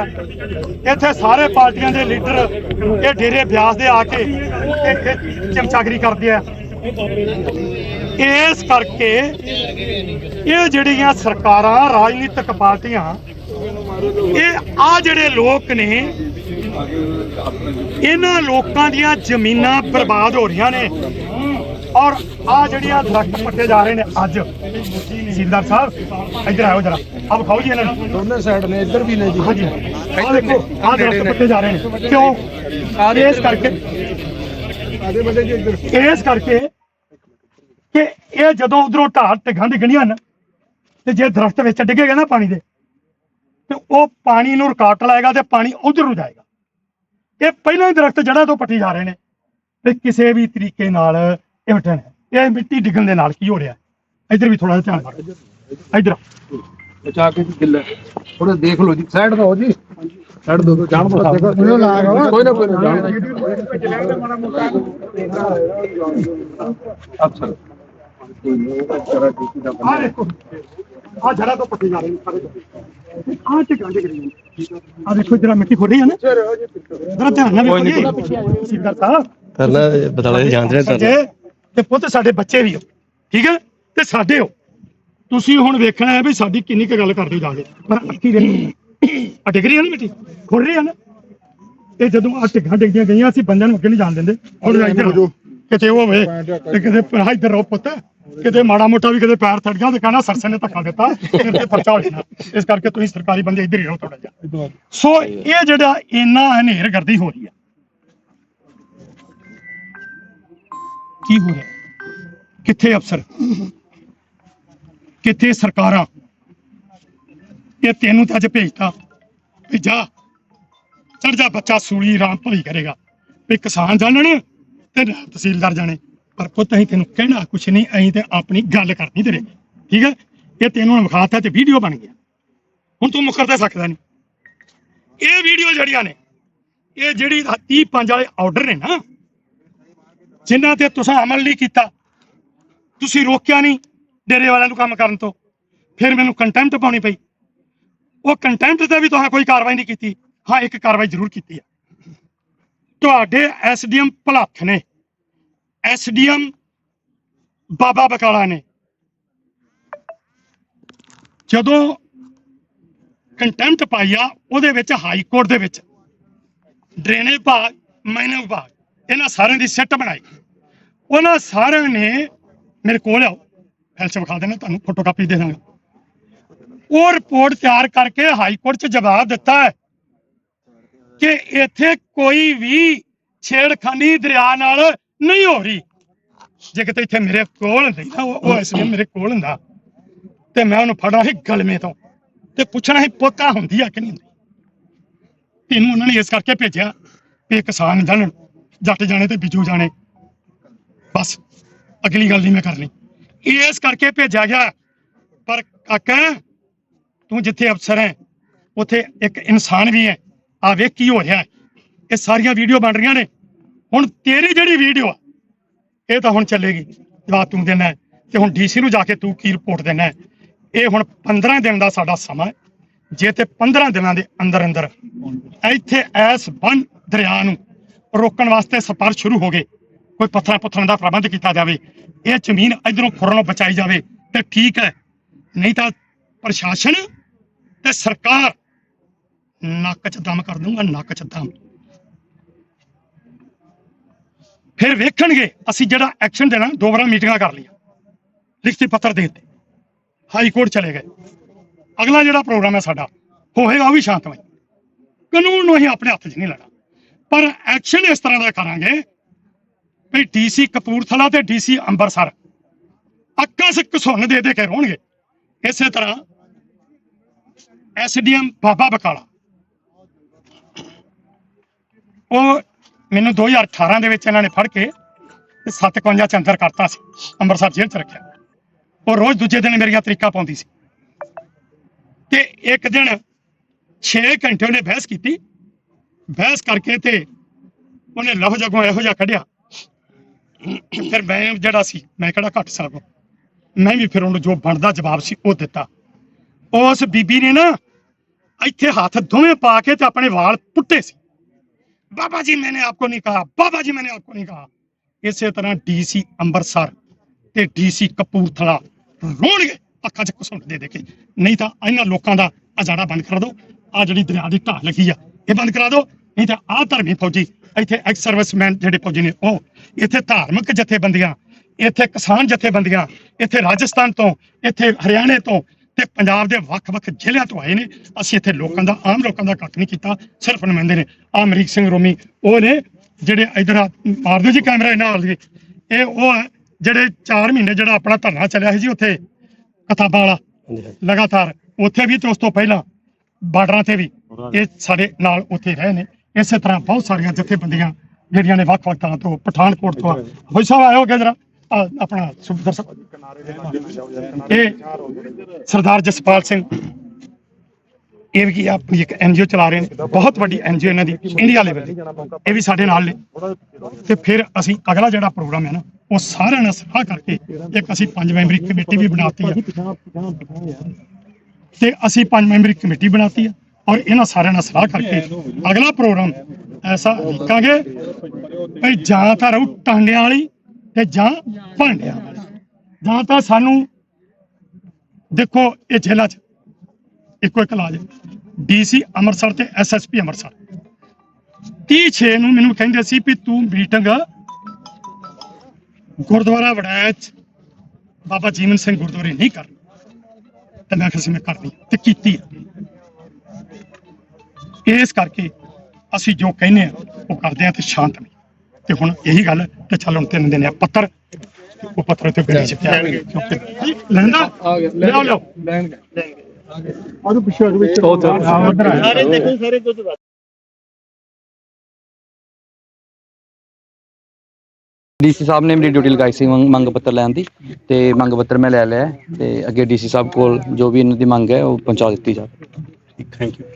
ਇੱਥੇ ਸਾਰੇ ਪਾਰਟੀਆਂ ਦੇ ਲੀਡਰ, ਇਹ ਡੇਰੇ ਬਿਆਸ ਦੇ ਆ ਕੇ ਇਹ- ਇਹ ਚਮਚਾਗਰੀ ਕਰਦੇ ਆ। ਇਸ ਕਰਕੇ ਇਹ ਜਿਹੜੀਆਂ ਸਰਕਾਰਾਂ, ਰਾਜਨੀਤਿਕ ਪਾਰਟੀਆਂ, ਇਹ ਆ ਜਿਹੜੇ ਲੋਕ ਨੇ ਇਹਨਾਂ ਲੋਕਾਂ ਦੀਆਂ ਜ਼ਮੀਨਾਂ ਬਰਬਾਦ ਹੋ ਰਹੀਆਂ ਨੇ। ਔਰ ਆ ਜਿਹੜੀਆਂ ਦਰਖਤ ਪੱਟੇ ਜਾ ਰਹੇ ਨੇ ਅੱਜ ਜ਼ਿੰਦਾਰ ਸਾਹਿਬ ਇੱਧਰ ਆਓ ਜਰਾ। ਆਪ ਖਾਓ ਜੀ ਇਹਨਾਂ ਨੂੰ। ਦੋਨੇ ਸਾਈਡ ਨੇ ਇੱਧਰ ਵੀ ਨੇ ਜੀ। ਹਾਂਜੀ। ਆ ਦੇਖੋ ਆ ਦਰਖਤ ਪੱਟੇ ਜਾ ਰਹੇ ਨੇ। ਕਿਉਂ? ਇਸ ਕਰਕੇ ਆਦੇ ਬੰਦੇ ਜੀ ਇੱਧਰ। ਇਸ ਕਰਕੇ ਕਿ ਇਹ ਜਦੋਂ ਉਧਰੋਂ ਢਾਲ ਟਿਗਾਂ ਡਿੱਗਣੀਆਂ ਨਾ ਤੇ ਜੇ ਦਰਖਤ ਵਿੱਚ ਡਿੱਗੇਗਾ ਨਾ ਪਾਣੀ ਦੇ ਤੇ ਉਹ ਪਾਣੀ ਨੂੰ ਰੁਕਾਵਟ ਲਾਏਗਾ ਤੇ ਪਾਣੀ ਉਧਰ ਨੂੰ ਜਾਏਗਾ। ਇਹ ਪਹਿਲਾਂ ਹੀ ਦਰਖਤ ਜੜ੍ਹਾਂ ਤੋਂ ਪੱਟੀ ਜਾ ਰਹੇ ਨੇ। ਤੇ ਕਿਸੇ ਵੀ ਤਰੀਕੇ ਨਾਲ ਇਹ ਵਟਣ ਇਹ ਮਿੱਟੀ ਡਿੱਗਣ ਦੇ ਨਾਲ ਕੀ ਹੋ ਰਿਹਾ? ਇੱਧਰ ਵੀ ਥੋੜਾ ਜਿਹਾ ਧਿਆਨ ਮਾਰੋ ਇੱਧਰ ਬਚਾ ਕੇ ਕਿੱਲਾ ਥੋੜਾ ਦੇਖ ਲਓ ਜੀ। ਸਾਈਡ ਤੋਂ ਹੋ ਜੀ। ਸਾਈਡ ਦੋ ਦੋ ਜਾਣ ਬਸਾ ਕੋਈ ਨਾ ਕੋਈ ਨਾ ਜਾਣ ਅਫਸਰ ਆ ਦੇਖੋ। ਆ ਜੜ੍ਹਾਂ ਤੋਂ ਪੱਟੀ ਜਾ ਰਹੇ ਨੇ ਸਾਰੇ ਆ ਟਿਗਾਂ ਡਿੱਗ ਰਹੀਆਂ ਆ। ਦੇਖੋ ਜਰਾ ਮਿੱਟੀ ਖੋੜੀ ਹੈ ਨਾ। ਜਰਾ ਧਿਆਨ ਨਾਲ ਵੇਖੋ ਜੀ। ਸਿੱਧਰ ਸਾਹਿਬ ਕਰਨਾ ਬਤਾਲੇ ਜਾਣਦੇ ਨੇ ਤੇ ਪੁੱਤ ਸਾਡੇ ਬੱਚੇ ਵੀ ਹੋ। ਠੀਕ ਹੈ ਤੇ ਸਾਡੇ ਹੋ। ਤੁਸੀਂ ਹੁਣ ਵੇਖਣਾ ਹੈ ਵੀ ਸਾਡੀ ਕਿੰਨੀ ਕੁ ਗੱਲ ਕਰਦੇ ਜਾ ਕੇ। ਪਰ ਅੱਖੀ ਦੇ ਆ ਡਿੱਗ ਰਹੀ ਹੈ ਨਾ ਮਿੱਟੀ। ਖੁਰ ਰਹੀ ਹੈ ਨਾ। ਇਹ ਜਦੋਂ ਆ ਢਿੱਗਾਂ ਡਿੱਗਦੀਆਂ ਗਈਆਂ ਅਸੀਂ ਬੰਦਿਆਂ ਨੂੰ ਅੱਗੇ ਨਹੀਂ ਜਾਣ ਦਿੰਦੇ। ਹੁਣ ਇੱਧਰ। ਕਿਤੇ ਉਹ ਹੋਵੇ ਤੇ ਕਿਤੇ ਇੱਧਰ ਰੋ ਪੁੱਤ। ਕਿਤੇ ਮਾੜਾ ਮੋਟਾ ਵੀ ਕਿਤੇ ਪੈਰ ਥੜ ਗਿਆ ਤੇ ਕਹਣਾ ਸਰਸੇ ਨੇ ਧੱਕਾ ਦਿੱਤਾ ਤੇ ਪਰਚਾ ਹੋ ਜਾਣਾ। ਇਸ ਕਰਕੇ ਤੁਸੀਂ ਸਰਕਾਰੀ ਬੰਦੇ ਇੱਧਰ ਹੀ ਰਹੋ ਥੋੜਾ ਜਿਹਾ। ਸੋ ਇਹ ਜਿਹੜਾ ਇੰਨਾ ਹਨੇਰ ਗਰਦੀ ਹੋ ਰਹੀ ਹੈ ਕੀ ਹੋ ਰਿਹਾ? ਕਿੱਥੇ ਅਫਸਰ? ਕਿੱਥੇ ਸਰਕਾਰਾਂ? ਇਹ ਤੈਨੂੰ ਤਾਂ ਅੱਜ ਭੇਜਤਾ ਵੀ ਜਾ ਚੜ ਜਾ ਬੱਚਾ ਸੂਲੀ ਰਾਮ ਭਲੀ ਕਰੇਗਾ। ਵੀ ਕਿਸਾਨ ਜਾਣਨ ਤੇ ਤਹਿਸੀਲਦਾਰ ਜਾਣੇ। ਪਰ ਪੁੱਤ, ਅਸੀਂ ਤੈਨੂੰ ਕਹਿਣਾ ਕੁਛ ਨਹੀਂ, ਅਸੀਂ ਤੇ ਆਪਣੀ ਗੱਲ ਕਰਨੀ ਤੇਰੇ ਠੀਕ ਹੈ? ਇਹ ਤੈਨੂੰ ਵਿਖਾਤਾ ਤੇ ਵੀਡੀਓ ਬਣ ਗਿਆ। ਹੁਣ ਤੂੰ ਮੁਕਰ ਤਾਂ ਸਕਦਾ ਨਹੀਂ। ਇਹ ਵੀਡੀਓ ਜਿਹੜੀਆਂ ਨੇ, ਇਹ ਜਿਹੜੀ 30 ਪੰਜ ਵਾਲੇ ਆਰਡਰ ਨੇ ਨਾ, ਜਿਨ੍ਹਾਂ ਤੇ ਤੁਸੀਂ ਅਮਲ ਨਹੀਂ ਕੀਤਾ, ਤੁਸੀਂ ਰੋਕਿਆ ਨਹੀਂ ਡੇਰੇ ਵਾਲਿਆਂ ਨੂੰ ਕੰਮ ਕਰਨ ਤੋਂ। ਫਿਰ ਮੈਨੂੰ ਕੰਟੈਂਪਟ ਪਾਉਣੀ ਪਈ। ਉਹ ਕੰਟੈਂਪਟ ਤੇ ਵੀ ਤੁਸੀਂ ਕੋਈ ਕਾਰਵਾਈ ਨਹੀਂ ਕੀਤੀ। ਹਾਂ, ਇੱਕ ਕਾਰਵਾਈ ਜ਼ਰੂਰ ਕੀਤੀ ਹੈ। ਤੁਹਾਡੇ ਐਸਡੀਐਮ ਭਲੱਥ ਨੇ। ਐਸਡੀਐਮ ਬਾਬਾ ਬਕਾਲਾ ਨੇ। ਜਦੋਂ ਕੰਟੈਂਪਟ ਪਾਈ ਉਹਦੇ ਵਿੱਚ ਹਾਈ ਕੋਰਟ ਦੇ ਵਿੱਚ ਡਰੇਨੇਜ ਵਿਭਾਗ ਮਾਈਨਿੰਗ ਵਿਭਾਗ, ਇਹਨਾਂ ਸਾਰਿਆਂ ਦੀ ਸੈੱਟ ਬਣਾਈ। ਉਹਨਾਂ ਸਾਰਿਆਂ ਨੇ ਮੇਰੇ ਕੋਲ ਆਓ ਫੈਲਸ ਵਿਖਾ ਦੇਣਾ ਤੁਹਾਨੂੰ ਫੋਟੋਕਾਪੀ ਦੇ ਦਾਂਗਾ। ਉਹ ਰਿਪੋਰਟ ਤਿਆਰ ਕਰਕੇ ਹਾਈ ਕੋਰਟ 'ਚ ਜਵਾਬ ਦਿੱਤਾ ਹੈ ਕਿ ਇੱਥੇ ਕੋਈ ਵੀ ਛੇੜਖਾਨੀ ਦਰਿਆ ਨਾਲ ਨਹੀਂ ਹੋ ਰਹੀ। ਜੇ ਕਿਤੇ ਇੱਥੇ ਮੇਰੇ ਕੋਲ ਹੁੰਦੀ ਨਾ ਉਹ ਉਹ ਇਸ ਲਈ ਮੇਰੇ ਕੋਲ ਹੁੰਦਾ, ਤੇ ਮੈਂ ਉਹਨੂੰ ਫੜਨਾ ਸੀ ਗਲਮੇ ਤੋਂ। ਤੇ ਪੁੱਛਣਾ ਸੀ, ਪੋਤਾ ਹੁੰਦੀ ਆ ਕਿ ਨਹੀਂ ਹੁੰਦੀ? ਤੈਨੂੰ ਉਹਨਾਂ ਨੇ ਇਸ ਕਰਕੇ ਭੇਜਿਆ ਵੀ ਕਿਸਾਨ ਜਾਣ ਜੱਟ ਜਾਣੇ ਤੇ ਬਿੱਜੂ ਜਾਣੇ। ਬਸ, ਅਗਲੀ ਗੱਲ ਨਹੀਂ ਮੈਂ ਕਰਨੀ। ਇਸ ਕਰਕੇ ਭੇਜਿਆ ਗਿਆ, ਪਰ ਕਾਕਾ, ਤੂੰ ਜਿੱਥੇ ਅਫਸਰ ਹੈ, ਉੱਥੇ ਇੱਕ ਇਨਸਾਨ ਵੀ ਹੈ। ਆ ਵੇਖ ਕੀ ਹੋ ਰਿਹਾ ਹੈ। ਇਹ ਸਾਰੀਆਂ ਵੀਡੀਓ ਬਣ ਰਹੀਆਂ ਨੇ। ਹੁਣ ਤੇਰੀ ਜਿਹੜੀ ਵੀਡੀਓ ਆ, ਇਹ ਤਾਂ ਹੁਣ ਚੱਲੇਗੀ, ਜਵਾਬ ਤੂੰ ਦੇਣਾ ਤੇ ਹੁਣ ਡੀਸੀ ਨੂੰ ਜਾ ਕੇ ਤੂੰ ਕੀ ਰਿਪੋਰਟ ਦੇਣਾ ਇਹ ਹੁਣ 15 ਦਿਨ ਦਾ ਸਾਡਾ ਸਮਾਂ ਹੈ, ਜੇ ਤੇ 15 ਦਿਨਾਂ ਦੇ ਅੰਦਰ ਅੰਦਰ ਇੱਥੇ ਐਸ ਬੰਨ ਦਰਿਆ ਨੂੰ ਰੋਕਣ ਵਾਸਤੇ ਸਪਰ ਸ਼ੁਰੂ ਹੋ ਗਏ, ਕੋਈ ਪੱਥਰਾਂ ਪੁੱਥਰਾਂ ਦਾ ਪ੍ਰਬੰਧ ਕੀਤਾ ਜਾਵੇ, ਇਹ ਜ਼ਮੀਨ ਇਧਰੋਂ ਖੁਰਲੋਂ ਬਚਾਈ ਜਾਵੇ, ਤੇ ਠੀਕ ਹੈ, ਨਹੀਂ ਤਾਂ ਪ੍ਰਸ਼ਾਸਨ ਤੇ ਸਰਕਾਰ ਨੱਕ 'ਚ ਦਮ ਕਰ ਦੂੰਗਾ ਨੱਕ 'ਚ ਦਮ। ਫਿਰ ਵੇਖਣਗੇ, ਅਸੀਂ ਜਿਹੜਾ ਐਕਸ਼ਨ ਦੇਣਾ ਦੋ ਵਾਰਾਂ ਮੀਟਿੰਗਾਂ ਕਰ ਲਈਆਂ। ਲਿਖਤੀ ਪੱਤਰ ਦੇ ਦਿੱਤੇ। ਹਾਈ ਕੋਰਟ ਚਲੇ ਗਏ। ਅਗਲਾ ਜਿਹੜਾ ਪ੍ਰੋਗਰਾਮ ਹੈ ਸਾਡਾ ਹੋਏਗਾ ਵੀ ਸ਼ਾਂਤਮਈ। ਕਾਨੂੰਨ ਨੂੰ ਅਸੀਂ ਆਪਣੇ ਹੱਥ 'ਚ ਨਹੀਂ ਲੈਣਾ। ਪਰ ਐਕਸ਼ਨ ਇਸ ਤਰ੍ਹਾਂ ਦਾ ਕਰਾਂਗੇ, ਵੀ ਡੀਸੀ ਕਪੂਰਥਲਾ ਤੇ ਡੀਸੀ ਅੰਮ੍ਰਿਤਸਰ ਅੱਕਾ ਸੇ ਘਸੁੰਨ ਦੇ ਦੇ ਕੇ ਰੋਣਗੇ। ਇਸੇ ਤਰ੍ਹਾਂ ਐਸਡੀਐਮ ਬਾਬਾ ਬਕਾਲਾ। ਉਹ ਮੈਨੂੰ 2018 ਦੇ ਵਿੱਚ ਇਹਨਾਂ ਨੇ ਫੜ ਕੇ ਤੇ 57 ਚ ਅੰਦਰ ਕਰਤਾ ਸੀ, ਅੰਮ੍ਰਿਤਸਰ ਜੇਲ੍ਹ ਚ ਰੱਖਿਆ। ਉਹ ਰੋਜ਼ ਦੂਜੇ ਦਿਨ ਮੇਰੀਆਂ ਤਰੀਕਾ ਪਾਉਂਦੀ ਸੀ। ਤੇ ਇੱਕ ਦਿਨ 6 ਘੰਟੇ ਉਹਨੇ ਬਹਿਸ ਕੀਤੀ। ਬਹਿਸ ਕਰਕੇ ਤੇ ਉਹਨੇ ਲਫ਼ਜ਼ ਅੱਗੋਂ ਇਹੋ ਜਿਹਾ ਕੱਢਿਆ। ਫਿਰ ਮੈਂ ਜਿਹੜਾ ਸੀ, ਮੈਂ ਕਿਹੜਾ ਘੱਟ ਸਕਦਾ ਮੈਂ ਵੀ ਫਿਰ ਉਹਨੂੰ ਜੋ ਬਣਦਾ ਜਵਾਬ ਸੀ, ਉਹ ਦਿੱਤਾ। ਉਸ ਬੀਬੀ ਨੇ ਨਾ ਇੱਥੇ ਹੱਥ ਦੋਵੇਂ ਪਾ ਕੇ ਤੇ ਆਪਣੇ ਵਾਲ ਪੁੱਟੇ ਸੀ। ਬਾਬਾ ਜੀ ਮੈਨੇ ਆਪਕੋ ਨਹੀਂ ਕਹਾ ਬਾਬਾ ਜੀ ਮੈਨੇ ਆਪਕੋ ਨਹੀਂ ਕਹਾ ਇਸੇ ਤਰ੍ਹਾਂ ਡੀਸੀ ਅੰਮ੍ਰਿਤਸਰ ਤੇ ਡੀਸੀ ਕਪੂਰਥਲਾ ਰੋਣਗੇ ਅੱਖਾਂ 'ਚ ਘਸੁੰਡ ਦੇ ਦੇ ਕੇ ਨਹੀਂ ਤਾਂ ਇਹਨਾਂ ਲੋਕਾਂ ਦਾ ਅਜਾੜਾ ਬੰਦ ਕਰ ਦਿਓ ਆ ਜਿਹੜੀ ਦਰਿਆ ਦੀ ਢਾਹ ਲੱਗੀ ਆ ਇਹ ਬੰਦ ਕਰਾ ਦਿਓ ਨਹੀਂ ਤਾਂ ਆਹ ਧਰਮੀ ਫੌਜੀ ਇੱਥੇ ਐਕਸ ਸਰਵਿਸਮੈਨ ਜਿਹੜੇ ਫੌਜੀ ਨੇ ਉਹ ਇੱਥੇ ਧਾਰਮਿਕ ਜਥੇਬੰਦੀਆਂ ਇੱਥੇ ਕਿਸਾਨ ਜਥੇਬੰਦੀਆਂ ਇੱਥੇ ਰਾਜਸਥਾਨ ਤੋਂ ਇੱਥੇ ਹਰਿਆਣੇ ਤੋਂ ਤੇ ਪੰਜਾਬ ਦੇ ਵੱਖ-ਵੱਖ ਜ਼ਿਲ੍ਹਿਆਂ ਤੋਂ ਆਏ ਨੇ। ਅਸੀਂ ਇੱਥੇ ਲੋਕਾਂ ਦਾ ਆਮ ਲੋਕਾਂ ਦਾ ਕੱਟ ਨਹੀਂ ਕੀਤਾ ਸਿਰਫ ਨੁਮਾਇੰਦੇ ਨੇ। ਆ ਅਮਰੀਕ ਸਿੰਘ ਰੋਮੀ ਉਹ ਨੇ ਜਿਹੜੇ ਇਧਰ ਮਾਰ ਦਿਓ ਜੀ ਕੈਮਰਾ ਇਹਨਾਂ ਨਾਲ ਜੀ ਇਹ ਉਹ ਜਿਹੜੇ 4 ਮਹੀਨੇ ਜਿਹੜਾ ਆਪਣਾ ਧਰਨਾ ਚੱਲਿਆ ਸੀ ਜੀ ਉੱਥੇ ਕਿਤਾਬਾਂ ਵਾਲਾ ਲਗਾਤਾਰ। ਉੱਥੇ ਵੀ ਤੇ ਉਸ ਤੋਂ ਪਹਿਲਾਂ ਬਾਰਡਰਾਂ ਤੇ ਵੀ ਇਹ ਸਾਡੇ ਨਾਲ ਉੱਥੇ ਰਹੇ ਨੇ। ਇਸੇ ਤਰ੍ਹਾਂ ਬਹੁਤ ਸਾਰੀਆਂ ਜਥੇਬੰਦੀਆਂ ਜਿਹੜੀਆਂ ਨੇ ਵੱਖ-ਵੱਖ ਥਾਂ ਤੋਂ ਪਠਾਨਕੋਟ ਤੋਂ ਹੋਈ ਸਾਹਿਬ ਆਇਓ ਕਿ ਜਰਾ ਆਪਣਾ ਸੁਖਦਰ ਸਾਹਿਬ ਇਹ ਸਰਦਾਰ ਜਸਪਾਲ ਸਿੰਘ। ਇਹ ਵੀ ਆਪਣੀ ਇੱਕ ਐਨਜੀਓ ਚਲਾ ਰਹੇ ਨੇ। ਬਹੁਤ ਵੱਡੀ ਐਨਜੀਓ ਇਹਨਾਂ ਦੀ ਇੰਡੀਆ ਲੈਵਲ ਦੀ। ਇਹ ਵੀ ਸਾਡੇ ਨਾਲ ਨੇ। ਤੇ ਫਿਰ ਅਸੀਂ ਅਗਲਾ ਜਿਹੜਾ ਪ੍ਰੋਗਰਾਮ ਹੈ ਨਾ, ਉਹ ਸਾਰਿਆਂ ਨਾਲ ਸਲਾਹ ਕਰਕੇ ਇੱਕ ਅਸੀਂ ਪੰਜ ਮੈਂਬਰੀ ਕਮੇਟੀ ਵੀ ਬਣਾਤੀ ਹੈ। ਤੇ ਅਸੀਂ ਪੰਜ ਮੈਂਬਰੀ ਕਮੇਟੀ ਬਣਾਤੀ ਹੈ ਔਰ ਇਹਨਾਂ ਸਾਰਿਆਂ ਨਾਲ ਸਲਾਹ ਕਰਕੇ ਅਗਲਾ ਪ੍ਰੋਗਰਾਮ ਐਸਾ ਲਿਖਾਂਗੇ ਭਈ ਜਾਂ ਤਾਂ ਰਹੂ ਟਾਂਡਿਆਂ ਵਾਲੀ ਤੇ ਜਾਂ ਭਾਂਡਿਆਂ ਵਾਲੀ। ਜਾਂ ਤਾਂ ਸਾਨੂੰ, ਦੇਖੋ ਇਹ ਜੇਲ੍ਹਾਂ 'ਚ ਇੱਕੋ ਇੱਕ ਇਲਾਜ ਡੀਸੀ ਅੰਮ੍ਰਿਤਸਰ ਤੇ ਐਸਐਸਪੀ ਅੰਮ੍ਰਿਤਸਰ। 30 ਛੇ ਨੂੰ ਮੈਨੂੰ ਕਹਿੰਦੇ ਸੀ ਵੀ ਤੂੰ ਮੀਟਿੰਗ ਗੁਰਦੁਆਰਾ ਵੜੈਚ ਬਾਬਾ ਜੀਵਨ ਸਿੰਘ ਗੁਰਦੁਆਰੇ ਨਹੀਂ ਕਰ। ਤੇ ਮੈਂ ਕਿਹਾ ਸੀ ਮੈਂ ਕਰਨੀ ਤੇ ਕੀਤੀ ਇਸ ਕਰਕੇ ਅਸੀਂ ਜੋ ਕਹਿੰਦੇ ਆ, ਉਹ ਕਰਦੇ ਆ ਤੇ ਸ਼ਾਂਤ ਵੀ ਤੇ ਹੁਣ ਇਹੀ ਗੱਲ ਤੇ ਚੱਲ ਹੁਣ ਤਿੰਨ ਦਿਨ ਆ ਪੱਤਰ। ਉਹ ਪੱਤਰ ਤੇ ਗੱਡੀ ਚ ਪਿਆ। ਲੈਂਦਾ? ਲਿਆਓ। ਲਿਆਓ ਉਧਰ ਆ ਸਾਰੇ ਦੇਖੋ ਸਾਰੇ ਕੁਝ ਡੀਸੀ ਸਾਹਿਬ ਨੇ ਮੇਰੀ ਡਿਊਟੀ ਲਗਾਈ ਸੀ ਮੰਗ ਪੱਤਰ ਲੈਣ ਦੀ ਤੇ ਮੰਗ ਪੱਤਰ ਮੈਂ ਲੈ ਲਿਆ ਤੇ ਅੱਗੇ ਡੀਸੀ ਸਾਹਿਬ ਕੋਲ ਜੋ ਵੀ ਇਹਨਾਂ ਦੀ ਮੰਗ ਹੈ ਉਹ ਪਹੁੰਚਾ ਦਿੱਤੀ ਜਾਵੇ। Thank you